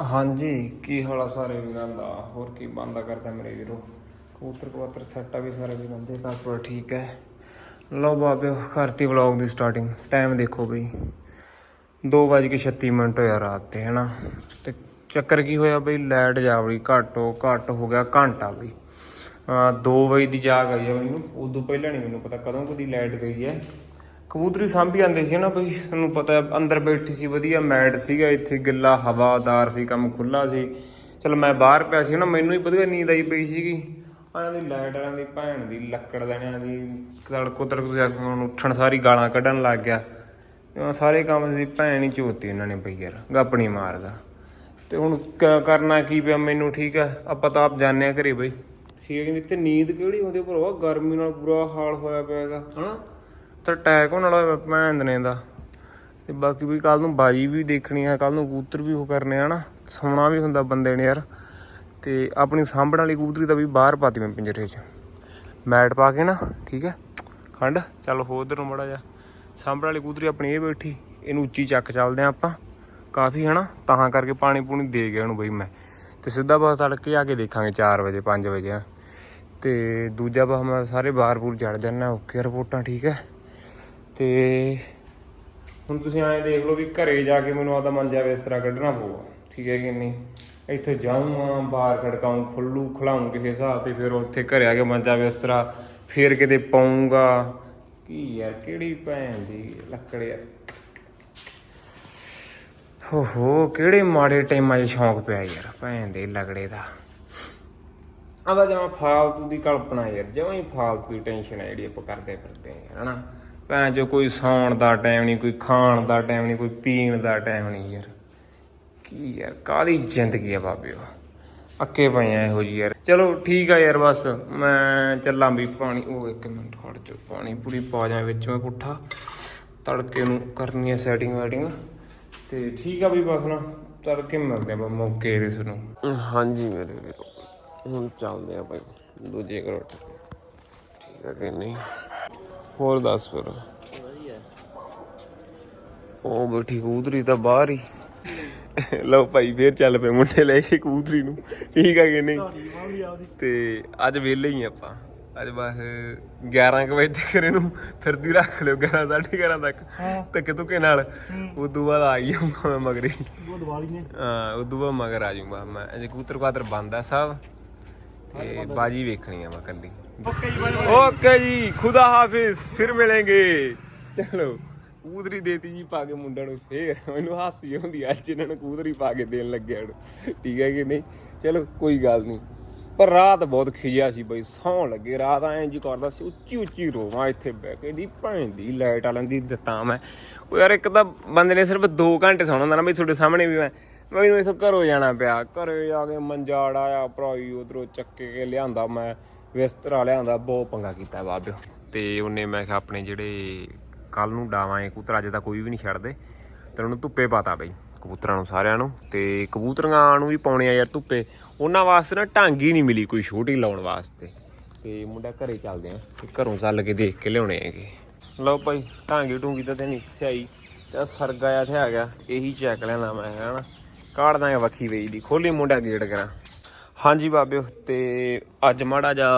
ਹਾਂਜੀ, ਕੀ ਹਾਲ ਆ ਸਾਰੇ ਵੀਰਾਂ ਦਾ? ਹੋਰ ਕੀ ਬੰਦਾ ਕਰਦਾ ਮੇਰੇ ਵੀਰੋ? ਕਬੂਤਰ ਕਬੂਤਰ ਸੈੱਟ ਆ ਵੀ ਸਾਰੇ ਵੀਰਾਂ ਦੇ ਘਰ ਪਰ ਠੀਕ ਹੈ? ਲਓ ਬਾਬੇ, ਕਰਤੀ ਵਲੌਗ ਦੀ ਸਟਾਰਟਿੰਗ ਟਾਈਮ ਦੇਖੋ ਬਈ। 2:36 ਮਿੰਟ ਹੋਇਆ ਰਾਤ ਤੇ ਹਨਾ? ਤੇ ਚੱਕਰ ਕੀ ਹੋਇਆ ਬਈ? ਲਾਈਟ ਜਾਵੜੀ ਘੱਟੋ ਘੱਟ ਹੋ ਗਿਆ ਘੰਟਾ ਬਈ। 2 ਵਜੇ ਦੀ ਜਾਗ ਆਈ ਆ ਮੈਨੂੰ, ਉਦੋਂ ਪਹਿਲਾਂ ਨਹੀਂ ਮੈਨੂੰ ਪਤਾ ਕਦੋਂ ਕਦੀ ਲਾਈਟ ਗਈ ਹੈ। ਕਬੂਤਰੀ ਸਾਂਭੀ ਜਾਂਦੇ ਸੀ ਨਾ ਬਈ, ਤੁਹਾਨੂੰ ਪਤਾ ਅੰਦਰ ਬੈਠੀ ਸੀ, ਵਧੀਆ ਮੈਟ ਸੀਗਾ, ਇੱਥੇ ਗਿੱਲਾ ਹਵਾਦਾਰ ਸੀ, ਕੰਮ ਖੁੱਲਾ ਸੀ। ਚਲ ਮੈਂ ਬਾਹਰ ਪਿਆ ਸੀ ਨਾ, ਮੈਨੂੰ ਹੀ ਵਧੀਆ ਨੀਂਦ ਆਈ ਪਈ ਸੀਗੀ। ਇਹਨਾਂ ਦੀ ਲਾਈਟ ਵਾਲਿਆਂ ਦੀ ਭੈਣ ਦੀ ਲੱਕੜ ਦੇਣਿਆਂ ਦੀ ਤੜਕੋ ਤੜਕ ਜਾ ਕੇ ਹੁਣ ਉੱਠਣ ਸਾਰੀ ਗਾਲਾਂ ਕੱਢਣ ਲੱਗ ਗਿਆ। ਤੇ ਸਾਰੇ ਕੰਮ ਸੀ ਭੈਣ ਹੀ ਝੋਤੀ ਇਹਨਾਂ ਨੇ ਪਈ ਯਾਰ ਗੱਪਣੀ ਮਾਰਦਾ। ਤੇ ਹੁਣ ਕ- ਕਰਨਾ ਕੀ ਪਿਆ ਮੈਨੂੰ, ਠੀਕ ਆ ਆਪਾਂ ਤਾਂ ਆਪ ਜਾਣਿਆ ਘਰੇ ਬਈ। ਠੀਕ ਹੈ ਕਿ ਤੇ ਨੀਂਦ ਕਿਹੜੀ ਹੁੰਦੀ ਭਰਾਵਾ? ਗਰਮੀ ਨਾਲ ਬੁਰਾ ਹਾਲ ਹੋਇਆ ਪਿਆਗਾ ਹਨਾ? ਤੇ ਅਟੈਕ ਹੋਣ ਵਾਲਾ ਭੈਣ ਨੇ ਦਾ। ਤੇ ਬਾਕੀ ਵੀ ਕੱਲ ਨੂੰ ਬਾਜੀ ਵੀ ਦੇਖਣੀ ਆ ਕੱਲ ਨੂੰ ਕਬੂਤਰ ਵੀ ਉਹ ਕਰਨੇ ਆ ਨਾ। ਸੌਣਾ ਵੀ ਹੁੰਦਾ ਬੰਦੇ ਨੇ ਯਾਰ। ਤੇ ਆਪਣੀ ਸਾਂਭਣ ਵਾਲੀ ਕਬੂਤਰੀ ਤਾਂ ਵੀ ਬਾਹਰ ਪਾਤੀ ਮੈਂ ਪਿੰਜਰੇ 'ਚ। ਮੈਟ ਪਾ ਕੇ ਨਾ, ਠੀਕ ਹੈ? ਖੰਡ, ਚੱਲ ਹੋ ਉਧਰ ਨੂੰ ਮੜਾ ਜਾ ਸਾਂਭਣ ਵਾਲੀ ਕਬੂਤਰੀ ਆਪਣੀ ਇਹ ਬੈਠੀ, ਇਹਨੂੰ ਉੱਚੀ ਚੱਕ ਚੱਲਦੇ ਆ ਆਪਾਂ। ਕਾਫੀ ਹਨਾ ਤਾਂ ਕਰਕੇ ਪਾਣੀ ਪੂਣੀ ਦੇ ਗਿਆ ਉਹਨੂੰ ਬਈ ਮੈਂ। ਤੇ ਸਿੱਧਾ ਬਸ ਤੜਕੇ ਆ ਕੇ ਦੇਖਾਂਗੇ 4 ਵਜੇ 5 ਵਜੇ ਆ ਤੇ ਦੂਜਾ ਬਸ ਮੈਂ ਸਾਰੇ ਬਾਹਰ ਬੂਰ ਚੜ ਜਾਣਾ ਓਕੇ ਰਿਪੋਰਟਾਂ, ਠੀਕ ਹੈ? ਤੇ ਹੁਣ ਤੁਸੀਂ ਐਂ ਦੇਖ ਲਓ ਵੀ ਘਰੇ ਜਾ ਕੇ ਮੈਨੂੰ ਆਦਾ ਮੰਜਾ ਬਿਸਤਰਾ ਕੱਢਣਾ ਪਊਗਾ। ਠੀਕ ਹੈ ਕਿ ਨਹੀਂ? ਇੱਥੇ ਜਾਊਂਗਾ, ਬਾਹਰ ਖੜਕਾਉਂ ਖੁੱਲੂ ਖਲਾਉਂ ਕਿਸੇ ਹਿਸਾਬ ਤੇ, ਫਿਰ ਉੱਥੇ ਘਰੇ ਆ ਕੇ ਮੰਜਾ ਬਿਸਤਰਾ ਫੇਰ ਕਿਤੇ ਪਾਉਂਗਾ ਕੀ ਯਾਰ, ਕਿਹੜੀ ਭੈਣ ਦੀ ਲੱਕੜ ਯਾਰ ਹੋ ਹੋ ਕਿਹੜੇ ਮਾੜੇ ਟਾਈਮਾਂ 'ਚ ਸ਼ੌਂਕ ਪਿਆ ਯਾਰ, ਭੈਣ ਦੇ ਲਗੜੇ ਦਾ। ਆਦਾ ਜਮਾ ਫਾਲਤੂ ਦੀ ਕਲਪਨਾ ਯਾਰ, ਜਮਾ ਹੀ ਫਾਲਤੂ ਦੀ ਟੈਨਸ਼ਨ ਹੈ ਜਿਹੜੀ ਆਪਾਂ ਕਰਦੇ ਫਿਰਦੇ ਆ ਯਾਰ, ਹਨਾ? ਭੈਣ ਜੋ ਕੋਈ ਸੌਣ ਦਾ ਟਾਈਮ ਨਹੀਂ, ਕੋਈ ਖਾਣ ਦਾ ਟਾਈਮ ਨਹੀਂ, ਕੋਈ ਪੀਣ ਦਾ ਟਾਈਮ ਨਹੀਂ ਯਾਰ। ਕੀ ਯਾਰ, ਕਾਹਦੀ ਜ਼ਿੰਦਗੀ ਆ ਬਾਬਿਓ ਅੱਕੇ ਪਏ ਆ ਇਹੋ ਜੀ ਯਾਰ। ਚਲੋ ਠੀਕ ਆ ਯਾਰ ਬਸ, ਮੈਂ ਚੱਲਾਂ ਵੀ ਪਾਣੀ। ਉਹ ਇੱਕ ਮਿੰਟ ਖੜ ਜਾ ਪਾਣੀ ਪੂਰੀ ਪਾ ਜਾ ਵਿੱਚ ਮੈਂ ਪੁੱਠਾ। ਤੜਕੇ ਨੂੰ ਕਰਨੀ ਹੈ ਸੈਟਿੰਗ ਵੈਟਿੰਗ। ਤੇ ਠੀਕ ਆ ਵੀ ਬਸ ਨਾ, ਤੜਕੇ ਮਿਲਦੇ ਆ ਮੌਕੇ ਦੇ ਨੂੰ ਹਾਂਜੀ ਮੇਰੇ ਵੀਰੋ, ਹੁਣ ਚੱਲਦੇ ਆ ਭਾਈ, ਦੂਜੇ ਕਰੋ ਠੀਕ ਆ ਕਿ ਨਹੀਂ? ਹੋਰ ਦੱਸ ਫਿਰ। ਉਹ ਬੈਠੀ ਕਬੂਤਰੀ ਤਾਂ ਬਾਹਰ ਹੀ। ਲਓ ਭਾਈ ਫੇਰ ਚੱਲ ਪਏ ਮੁੰਡੇ ਲੈ ਕੇ ਕਬੂਤਰੀ ਨੂੰ। ਠੀਕ ਆ ਕਿ ਨਹੀਂ? ਤੇ ਅੱਜ ਵਿਹਲੇ ਹੀ ਆਪਾਂ। ਅੱਜ ਬਸ 11 ਕੁ ਵਜੇ ਤੱਕ ਇਹਨੂੰ ਫਿਰਦੀ ਰੱਖ ਲਿਓ 11 11:30 ਤੱਕ। ਧੱਕੇ ਧੁੱਕੇ ਨਾਲ। ਉਦੋਂ ਬਾਅਦ ਆ ਗਈ ਮੈਂ ਮਗਰੀ। ਉਹ ਦੀਵਾਲੀ ਨੇ। ਹਾਂ ਉਦੋਂ ਬਾਅਦ ਮਗਰ ਆ ਜਾਊਂਗਾ ਮੈਂ। ਅਜੇ ਕਬੂਤਰ ਕਾਦਰ ਬੰਦ ਆ ਸਭ। ਤੇ ਬਾਜੀ ਵੇਖਣੀ ਆ ਮੈਂ ਕੱਲੀ। ਓਕੇ ਜੀ ਖੁਦਾ ਹਾਫਿਜ਼ ਫਿਰ ਮਿਲਾਂਗੇ। ਚਲੋ ਕਬੂਤਰੀ ਦੇਤੀ ਜੀ ਪਾ ਕੇ ਮੁੰਡਾ ਨੂੰ ਫੇਰ। ਮੈਨੂੰ ਹਾਸੀ ਹੁੰਦੀ ਅੱਜ ਇਹਨਾਂ ਨੂੰ ਕਬੂਤਰੀ ਪਾ ਕੇ ਦੇਣ ਲੱਗਿਆ ਠੀਕ ਹੈ ਕਿ ਨਹੀਂ? ਚਲੋ ਕੋਈ ਗੱਲ ਨਹੀਂ। ਪਰ ਰਾਤ ਬਹੁਤ ਖਿਜਿਆ ਸੀ ਬਈ ਸੌਣ ਲੱਗੇ। ਰਾਤ ਐਂ ਜੀ ਕਰਦਾ ਸੀ ਉੱਚੀ ਉੱਚੀ ਰੋਵਾਂ ਇੱਥੇ ਬਹਿ ਕੇ। ਦੀ ਭੈਣ ਦੀ ਲਾਈਟ ਵਾਲਾਂ ਦੀ ਦਿੱਤਾ ਮੈਂ। ਉਹ ਯਾਰ ਇੱਕ ਤਾਂ ਬੰਦੇ ਨੇ ਸਿਰਫ 2 ਘੰਟੇ ਸੌਣਾ ਹੁੰਦਾ ਨਾ ਬਈ ਤੁਹਾਡੇ ਸਾਹਮਣੇ ਵੀ ਮੈਂ ਮੈਨੂੰ ਇਸ ਘਰੋਂ ਜਾਣਾ ਪਿਆ। ਘਰੇ ਜਾ ਕੇ ਮੰਜਾ ਆਇਆ ਭਰਾਈ ਉਧਰੋਂ ਚੱਕੇ ਕੇ ਲਿਆਂਦਾ ਮੈਂ ਵਿਸਤਰਾ ਲਿਆਂਦਾ, ਬਹੁਤ ਪੰਗਾ ਕੀਤਾ ਬਾਬਿਓ। ਤੇ ਉਹਨੇ ਮੈਂ ਕਿਹਾ ਆਪਣੇ ਜਿਹੜੇ ਕੱਲ ਨੂੰ ਡਾਵਾਂਗੇ ਕਬੂਤਰ, ਅੱਜ ਤਾਂ ਕੋਈ ਵੀ ਨਹੀਂ ਛੱਡਦੇ। ਤੇ ਉਹਨੂੰ ਧੁੱਪੇ ਪਾਤਾ ਬਈ, ਕਬੂਤਰਾਂ ਨੂੰ ਸਾਰਿਆਂ ਨੂੰ। ਤੇ ਕਬੂਤਰਾਂ ਨੂੰ ਵੀ ਪਾਉਣੇ ਆ ਯਾਰ ਧੁੱਪੇ। ਉਹਨਾਂ ਵਾਸਤੇ ਨਾ ਢੰਗ ਹੀ ਨਹੀਂ ਮਿਲੀ ਕੋਈ ਛੋਟੀ ਲਾਉਣ ਵਾਸਤੇ। ਤੇ ਮੁੰਡਾ ਘਰੇ ਚੱਲਦੇ ਆ ਘਰੋਂ ਚੱਲ ਕੇ ਦੇਖ ਕੇ ਲਿਆਉਣੇ ਹੈਗੇ। ਲਓ ਭਾਈ, ਢਾਂਗੀ ਢੂੰਗੀ ਤਾਂ ਤੇ ਨਹੀਂ ਸਿਆਈ ਤੇ ਸਰਗਾ ਆ ਤੇ ਆ ਗਿਆ, ਇਹੀ ਚੈੱਕ ਲੈਣਾ ਮੈਂ, ਹਨਾ? ਕਾੜ ਦਾਂਗੇ ਵੱਖੀ ਵੇਈ ਦੀ ਖੋਲੀ ਮੁੰਡਾ ਗੇਟ ਕਰਾਂ। ਹਾਂਜੀ ਬਾਬਿਓ ਤੇ ਅੱਜ ਮਾੜਾ ਜਾ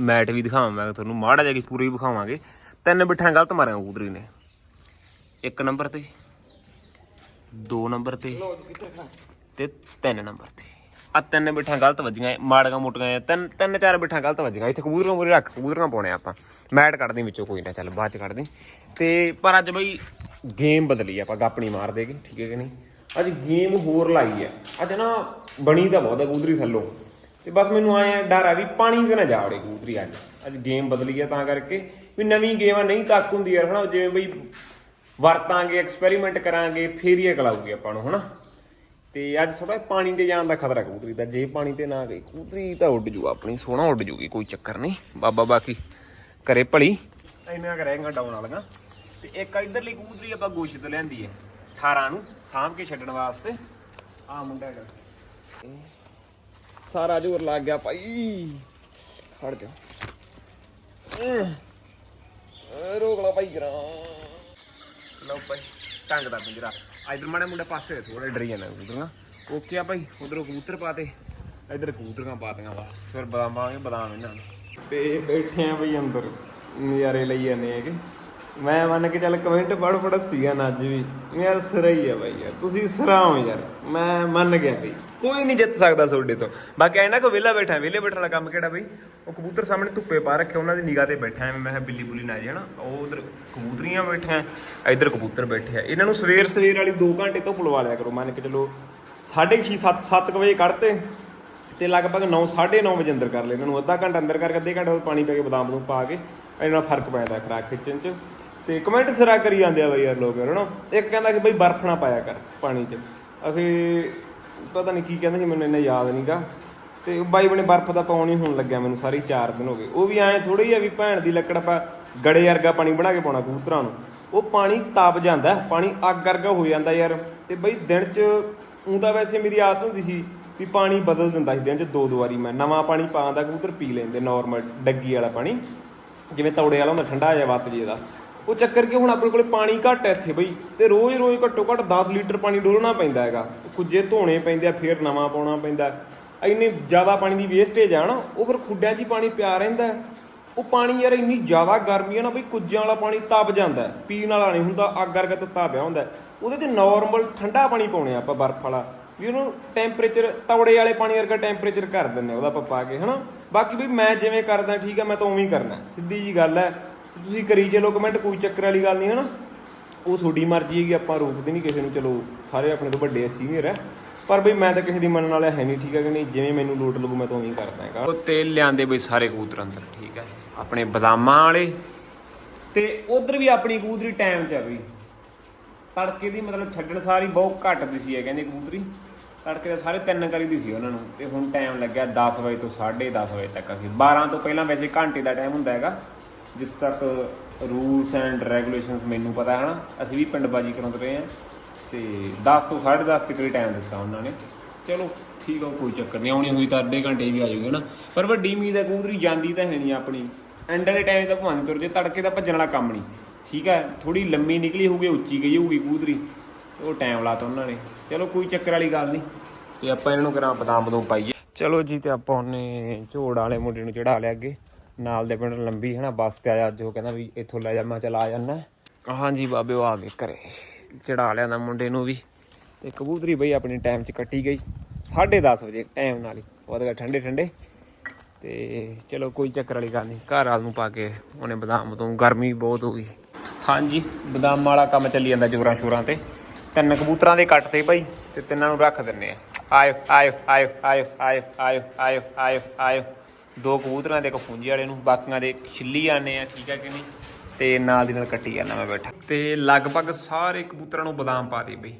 ਮੈਟ ਵੀ ਦਿਖਾਵਾਂ ਮੈਂ ਤੁਹਾਨੂੰ ਮਾੜਾ ਜਿਹਾ ਕੀ ਪੂਰੀ ਵਿਖਾਵਾਂਗੇ। ਤਿੰਨ ਬਿਠਾਂ ਗਲਤ ਮਾਰਿਆ ਕਬੂਤਰੀ ਨੇ। ਇੱਕ ਨੰਬਰ ਤੇ ਦੋ ਨੰਬਰ ਤੇ ਤੇ ਤਿੰਨ ਨੰਬਰ ਤੇ। ਆ ਤਿੰਨ ਬਿਠਾਂ ਗਲਤ ਵੱਜੀਆਂ ਮਾੜੀਆਂ ਮੋਟੀਆਂ ਤਿੰਨ ਤਿੰਨ ਚਾਰ ਬਿਠਾਂ ਗਲਤ ਵੱਜੀਆਂ। ਇੱਥੇ ਕਬੂਤਰਾਂ ਮੂਰੇ ਰੱਖ ਕਬੂਤਰਾਂ ਪਾਉਣੇ ਆਪਾਂ। ਮੈਟ ਕੱਢਦੇ ਵਿੱਚੋਂ ਕੋਈ ਨਾ ਚੱਲ ਬਾਅਦ ਚ ਕੱਢਦੇ ਤੇ ਪਰ ਅੱਜ ਬਈ ਗੇਮ ਬਦਲੀ ਆਪਾਂ ਗੱਪਣੀ ਮਾਰ ਦੇਗੇ ਠੀਕ ਹੈ ਕਿ ਨਹੀਂ? ਅੱਜ ਗੇਮ ਹੋਰ ਲਾਈ ਹੈ। ਅੱਜ ਨਾ ਬਣੀ ਤਾਂ ਬਹੁਤ ਹੈ ਕਬੂਤਰੀ ਥੱਲੋਂ। ਤੇ ਬਸ ਮੈਨੂੰ ਆਇਆ ਡਰ ਆ ਵੀ ਪਾਣੀ ਤੇ ਨਾ ਜਾ ਵੜੇ ਕਬੂਤਰੀ ਅੱਜ। ਅੱਜ ਗੇਮ ਬਦਲੀ ਹੈ ਤਾਂ ਕਰਕੇ। ਵੀ ਨਵੀਂ ਗੇਮ ਆ ਨਹੀਂ ਤੱਕ ਹੁੰਦੀ ਯਾਰ, ਹਨਾ ਜਿਵੇਂ ਬਈ ਵਰਤਾਂਗੇ ਐਕਸਪੈਰੀਮੈਂਟ ਕਰਾਂਗੇ, ਫੇਰ ਹੀ ਅਕਲ ਆਊਗੀ ਆਪਾਂ ਨੂੰ, ਹਨਾ। ਤੇ ਅੱਜ ਥੋੜਾ ਪਾਣੀ ਤੇ ਜਾਣ ਦਾ ਖਤਰਾ ਕਬੂਤਰੀ ਦਾ। ਜੇ ਪਾਣੀ ਤੇ ਨਾ ਗਈ ਕਬੂਤਰੀ ਤਾਂ ਉੱਡ ਜੂ, ਆਪਣੀ ਸੋਹਣਾ ਉੱਡ ਜੂਗੀ, ਕੋਈ ਚੱਕਰ ਨਹੀਂ। ਬਾਬਾ ਬਾਕੀ ਕਰੇ ਭਲੀ। ਇੰਨਾ ਕਰੇਗਾ ਡਾਊਨ ਵਾਲੀਆਂ। ਤੇ ਇੱਕ ਇਧਰਲੀ ਕਬੂਤਰੀ ਆਪਾਂ ਗੋਸ਼ਤ ਤੋਂ ਲਿਆਂਦੀ ਹੈ। 18 ਨੂੰ ਸਾਂਭ ਕੇ ਛੱਡਣ ਵਾਸਤੇ ਆ ਮੁੰਡਾ ਹੈਗਾ। ਸਾਰਾ ਜ਼ੋਰ ਲੱਗ ਗਿਆ ਭਾਈ। ਖੜ ਜਾ। ਰੋਕ ਲਾ ਭਾਈ ਕਰਾਂ ਲਓ ਭਾਈ ਟੰਗ ਦਾ ਪਿੰਜਰਾ ਇਧਰ ਮਾੜੇ ਮੁੰਡੇ ਪਾਸੇ ਥੋੜੇ ਡਰੀ ਜਾਂਦੇ ਉਧਰ ਨਾ ਓਕੇ ਆ ਭਾਈ, ਉਧਰੋਂ ਕਬੂਤਰ ਪਾਤੇ ਇਧਰ ਕਬੂਤਰਾਂ ਪਾਤੀਆਂ ਬਸ। ਫਿਰ ਬਦਾਮਾਂਗੇ ਬਦਾਮ ਇਹਨਾਂ ਨੂੰ। ਤੇ ਬੈਠੇ ਆ ਬਈ ਅੰਦਰ, ਨਜ਼ਾਰੇ ਲਈ ਜਾਂਦੇ ਹੈਗੇ। ਮੈਂ ਮੰਨ ਕੇ ਚੱਲ ਕਮੈਂਟ ਪੜ ਪੜ ਸੀਗਾ ਨਾ ਅੱਜ ਵੀ। ਯਾਰ ਸਿਰਾ ਹੀ ਆ ਬਾਈ ਯਾਰ, ਤੁਸੀਂ ਸਿਰਾਓ ਯਾਰ। ਮੈਂ ਮੰਨ ਗਿਆ ਬਈ। ਕੋਈ ਨਹੀਂ ਜਿੱਤ ਸਕਦਾ ਤੁਹਾਡੇ ਤੋਂ। ਬਾਕੀ ਐ ਕੋ ਵਿਹਲਾ ਬੈਠਾ ਵਿਹਲੇ ਬੈਠਣ ਵਾਲਾ ਕੰਮ ਕਿਹੜਾ ਬਈ? ਉਹ ਕਬੂਤਰ ਸਾਹਮਣੇ ਧੁੱਪੇ ਪਾ ਰੱਖੇ, ਉਹਨਾਂ ਦੀ ਨਿਗਾਹ ਤੇ ਬੈਠਾ ਐ ਮੈਂ ਬਿੱਲੀ ਬੁੱਲੀ ਨਾ ਜਾਣਾ। ਉਹ ਉਧਰ ਕਬੂਤਰੀਆਂ ਬੈਠੀਆਂ, ਇੱਧਰ ਕਬੂਤਰ ਬੈਠੇ ਆ। ਇਹਨਾਂ ਨੂੰ ਸਵੇਰ ਸਵੇਰ ਵਾਲੀ 2 ਘੰਟੇ ਤੋਂ ਪੁਲਵਾ ਲਿਆ ਕਰੋ। ਮੰਨ ਕੇ ਚੱਲੋ 6:30 7 7 ਵਜੇ ਕੱਢਤੇ ਤੇ ਲਗਭਗ 9 9:30 ਵਜੇ ਅੰਦਰ ਕਰ ਲੈ ਇਹਨਾਂ ਨੂੰ ਅੱਧਾ ਘੰਟਾ ਅੰਦਰ ਕਰਕੇ, ਅੱਧੇ ਘੰਟੇ ਬਾਅਦ ਪਾਣੀ ਪਾ ਕੇ, ਬਦਾਮ ਨੂੰ ਪਾ ਕੇ, ਇਹਨਾਂ ਨਾਲ ਫ਼ਰਕ ਪੈਂਦਾ ਖਰਾਕ ਖਿੱਚਣ ਚ। ਤੇ ਕਮੈਂਟ ਸਿਰਾ ਕਰੀ ਜਾਂਦੇ ਆ ਬਈ ਯਾਰ ਲੋਕ, ਹਨਾ? ਇੱਕ ਕਹਿੰਦਾ ਕਿ ਬਈ ਬਰਫ਼ ਨਾ ਪਾਇਆ ਕਰ ਪਾਣੀ ਚ। ਅਖੇ, ਪਤਾ ਨਹੀਂ ਕੀ ਕਹਿੰਦਾ ਸੀ, ਮੈਨੂੰ ਇੰਨਾ ਯਾਦ ਨਹੀਂਗਾ ਤੇ ਉਹ ਬਾਈ ਬਣੇ ਬਰਫ਼ ਦਾ ਪਾਉਣ ਹੀ ਹੋਣ ਲੱਗਿਆ ਮੈਨੂੰ ਸਾਰੀ 4 ਦਿਨ ਹੋ ਗਏ। ਉਹ ਵੀ ਐਂ ਥੋੜੀ ਆ ਵੀ ਭੈਣ ਦੀ ਲੱਕੜ ਆਪਾਂ ਗੜੇ ਵਰਗਾ ਪਾਣੀ ਬਣਾ ਕੇ ਪਾਉਣਾ ਕਬੂਤਰਾਂ ਨੂੰ। ਉਹ ਪਾਣੀ ਤਪ ਜਾਂਦਾ, ਪਾਣੀ ਅੱਗ ਵਰਗਾ ਹੋ ਜਾਂਦਾ ਯਾਰ। ਤੇ ਬਈ ਦਿਨ ਚ ਊਂ ਵੈਸੇ ਮੇਰੀ ਆਦਤ ਹੁੰਦੀ ਸੀ ਵੀ ਪਾਣੀ ਬਦਲ ਦਿੰਦਾ ਸੀ, ਦਿਨ ਚ ਦੋ ਦੋ ਵਾਰੀ ਮੈਂ। ਨਵਾਂ ਪਾਣੀ ਪਾਉਂਦਾ ਕਬੂਤਰ ਪੀ ਲੈਂਦੇ ਨਾਰਮਲ ਡੱਗੀ ਵਾਲਾ ਪਾਣੀ। ਜਿਵੇਂ ਤੌੜੇ ਵਾਲਾ ਹੁੰਦਾ, ਠੰਡਾ ਜਿਹਾ ਵੱਤ ਜੀ ਦਾ। ਉਹ ਚੱਕਰ ਕਿ ਹੁਣ ਆਪਣੇ ਕੋਲੇ ਪਾਣੀ ਘੱਟ ਹੈ ਇੱਥੇ ਬਈ। ਤੇ ਰੋਜ਼ ਰੋਜ਼ ਘੱਟੋ ਘੱਟ 10 ਲੀਟਰ ਪਾਣੀ ਡੋਲਣਾ ਪੈਂਦਾ ਹੈਗਾ। ਕੁਝੇ ਧੋਣੇ ਪੈਂਦੇ ਆ, ਫਿਰ ਨਵਾਂ ਪਾਉਣਾ ਪੈਂਦਾ। ਇੰਨੇ ਜ਼ਿਆਦਾ ਪਾਣੀ ਦੀ ਵੇਸਟੇਜ ਆ ਨਾ, ਉਹ ਫਿਰ ਖੁੱਡਿਆਂ 'ਚ ਹੀ ਪਾਣੀ ਪਿਆ ਰਹਿੰਦਾ ਉਹ ਪਾਣੀ ਯਾਰ ਇੰਨੀ ਜ਼ਿਆਦਾ ਗਰਮੀ ਹੈ ਨਾ ਬਈ ਕੁੱਜਿਆਂ ਵਾਲਾ ਪਾਣੀ ਤਪ ਜਾਂਦਾ ਪੀਣ ਵਾਲਾ ਨਹੀਂ ਹੁੰਦਾ, ਅੱਗ ਵਰਗਾ ਤੱਤਾ ਪਿਆ ਹੁੰਦਾ ਉਹਦੇ 'ਚ ਨਾਰਮਲ ਠੰਡਾ ਪਾਣੀ ਪਾਉਣੇ ਆ ਆਪਾਂ ਬਰਫ਼ ਵਾਲਾ। ਵੀ ਉਹਨੂੰ ਟੈਂਪਰੇਚਰ ਤਵੜੇ ਵਾਲੇ ਪਾਣੀ ਵਰਗਾ ਟੈਂਪਰੇਚਰ ਕਰ ਦਿੰਦੇ ਆ, ਉਹਦਾ ਆਪਾਂ ਪਾ ਕੇ, ਹਨਾ। ਬਾਕੀ ਵੀ ਮੈਂ ਜਿਵੇਂ ਕਰਦਾ, ਠੀਕ ਹੈ ਮੈਂ ਤਾਂ ਉਵੇਂ ਹੀ ਕਰਨਾ। ਸਿੱਧੀ ਜੀ ਗੱਲ ਹੈ। ਤੁਸੀਂ ਕਰੀ ਚਲੋ ਕਮੈਂਟ ਕੋਈ ਚੱਕਰ ਵਾਲੀ ਗੱਲ ਨਹੀਂ ਹਨਾ? ਉਹ ਤੁਹਾਡੀ ਮਰਜ਼ੀ ਹੈ ਕਿ ਆਪਾਂ ਰੋਕਦੇ ਨਹੀਂ ਕਿਸੇ ਨੂੰ ਚਲੋ ਸਾਰੇ ਆਪਣੇ ਤੋਂ ਵੱਡੇ ਸੀਨੀਅਰ ਹੈ ਪਰ ਬਈ ਮੈਂ ਤਾਂ ਕਿਸੇ ਦੀ ਮੰਨਣ ਵਾਲਾ ਹੈ ਨਹੀਂ ਠੀਕ ਹੈ ਕਿ ਨਹੀਂ? ਜਿਵੇਂ ਮੈਨੂੰ ਲੋਟ ਲੱਗੂ ਮੈਂ ਤਾਂ ਉਵੇਂ ਹੀ ਕਰਦਾ ਹੈਗਾ। ਉਹ ਤੇਲ ਲਿਆਂਦੇ ਬਈ ਸਾਰੇ ਕਬੂਤਰ ਅੰਦਰ ਠੀਕ ਹੈ ਆਪਣੇ ਬਦਾਮਾਂ ਵਾਲੇ। ਤੇ ਉਧਰ ਵੀ ਆਪਣੀ ਕਬੂਤਰੀ ਟਾਈਮ 'ਚ ਆ ਬਈ। ਤੜਕੇ ਦੀ ਮਤਲਬ ਛੱਡਣ ਸਾਰੀ ਬਹੁਤ ਘੱਟ ਦੀ ਸੀ ਹੈ ਕਹਿੰਦੇ ਕਬੂਤਰੀ। ਤੜਕੇ ਦੇ ਸਾਰੇ ਤਿੰਨ ਕਰੀ ਦੀ ਸੀ ਉਹਨਾਂ ਨੂੰ। ਤੇ ਹੁਣ ਟਾਈਮ ਲੱਗਿਆ 10 ਵਜੇ ਤੋਂ 10:30 ਵਜੇ ਤੱਕ ਅਸੀਂ 12 ਤੋਂ ਪਹਿਲਾਂ ਵੈਸੇ ਘੰਟੇ ਦਾ ਟਾਈਮ ਹੁੰਦਾ ਹੈਗਾ। ਜਿੱਥੇ ਤੱਕ ਰੂਲਸ ਐਂਡ ਰੈਗੂਲੇਸ਼ਨਸ ਮੈਨੂੰ ਪਤਾ ਹੈ ਨਾ, ਅਸੀਂ ਵੀ ਪਿੰਡਬਾਜੀ ਕਰਾਉਂਦੇ ਰਹੇ ਹਾਂ ਤੇ 10 ਤੋਂ 10:30 ਤੱਕ ਹੀ ਟਾਈਮ ਦਿੱਤਾ ਉਹਨਾਂ ਨੇ। ਚਲੋ, ਠੀਕ ਆ ਕੋਈ ਚੱਕਰ ਨਹੀਂ, ਆਉਣੀ ਹੋਈ ਤਾਂ ਅੱਧੇ ਘੰਟੇ ਵੀ ਆ ਜਾਊਗੀ ਨਾ ਪਰ ਵੱਡੀ ਉਮੀਦ ਹੈ, ਕਬੂਤਰੀ ਜਾਂਦੀ ਤਾਂ ਹੈ ਨਹੀਂ ਆਪਣੀ। ਐਂਡ ਵਾਲੇ ਟਾਈਮ ਤਾਂ ਭਾਵੇਂ ਤੁਰ ਜੇ, ਤੜਕੇ ਦਾ ਭੱਜਣ ਵਾਲਾ ਕੰਮ ਨਹੀਂ। ਠੀਕ ਹੈ ਥੋੜੀ ਲੰਮੀ ਨਿਕਲੀ ਹੋਊਗੀ, ਉੱਚੀ ਗਈ ਹੋਊਗੀ ਕਬੂਤਰੀ ਉਹ ਟਾਈਮ ਲਾਤਾ ਉਹਨਾਂ ਨੇ। ਚਲੋ, ਕੋਈ ਚੱਕਰ ਵਾਲੀ ਗੱਲ ਨਹੀਂ। ਤੇ ਆਪਾਂ ਇਹਨਾਂ ਨੂੰ ਕਰਾਂ ਬਦਾਮ ਬਦੂਮ ਪਾਈਏ। ਚਲੋ ਜੀ, ਤੇ ਆਪਾਂ ਉਹਨੇ ਝੋੜ ਵਾਲੇ ਮੁੰਡੇ ਨੂੰ ਚੜਾ ਲਿਆ ਅੱਗੇ। ਨਾਲ ਦੇ ਪਿੰਡ ਲੰਬੀ ਹੈ ਨਾ ਬੱਸ ਤੇ ਆਇਆ ਅੱਜ ਉਹ ਕਹਿੰਦਾ ਵੀ ਇੱਥੋਂ ਲੈ ਜਾ ਮੈਂ ਚਲਾ ਜਾਣਾ ਹਾਂਜੀ ਬਾਬੇ ਉਹ ਆ ਗਏ ਘਰੇ। ਚੜਾ ਲਿਆ ਨਾ ਮੁੰਡੇ ਨੂੰ ਵੀ। ਤੇ ਕਬੂਤਰੀ ਬਈ ਆਪਣੀ ਟਾਈਮ 'ਚ ਕੱਟੀ ਗਈ 10:30 ਵਜੇ ਟਾਈਮ ਨਾਲ ਹੀ। ਉਹਦੇ ਠੰਡੇ ਠੰਡੇ। ਤੇ ਚਲੋ ਕੋਈ ਚੱਕਰ ਵਾਲੀ ਗੱਲ ਨਹੀਂ ਘਰ ਆਲ ਨੂੰ ਪਾ ਕੇ ਉਹਨੇ ਬਦਾਮ ਤੋਂ ਗਰਮੀ ਬਹੁਤ ਹੋ ਗਈ। ਹਾਂਜੀ ਬਦਾਮ ਵਾਲਾ ਕੰਮ ਚੱਲੀ ਜਾਂਦਾ ਜੋਰਾਂ ਸ਼ੋਰਾਂ ਤੇ। ਤਿੰਨ ਕਬੂਤਰਾਂ ਦੇ ਕੱਟ ਤੇ ਭਾਈ ਤੇ ਤਿੰਨਾਂ ਨੂੰ ਰੱਖ ਦਿੰਨੇ ਆ। ਆਇਓ ਆਇਓ ਆਇਓ ਆਇਓ ਆਇਓ ਆਇਓ ਆਇਓ ਆਇਓ ਆਇਓ। ਦੋ ਕਬੂਤਰਾਂ ਦੇ, ਇੱਕ ਫੁੰਜੀ ਵਾਲੇ ਨੂੰ, ਬਾਕੀਆਂ ਦੇ ਛਿੱਲੀ ਆਨੇ ਆ, ਠੀਕ ਹੈ ਕਿ ਨਹੀਂ? ਤੇ ਨਾਲ ਦੀ ਨਾਲ ਕੱਟੀ ਜਾਂਦਾ ਮੈਂ ਬੈਠਾ। ਤੇ ਲਗਭਗ ਸਾਰੇ ਕਬੂਤਰਾਂ ਨੂੰ ਬਦਾਮ ਪਾ ਦੇ ਬਈ।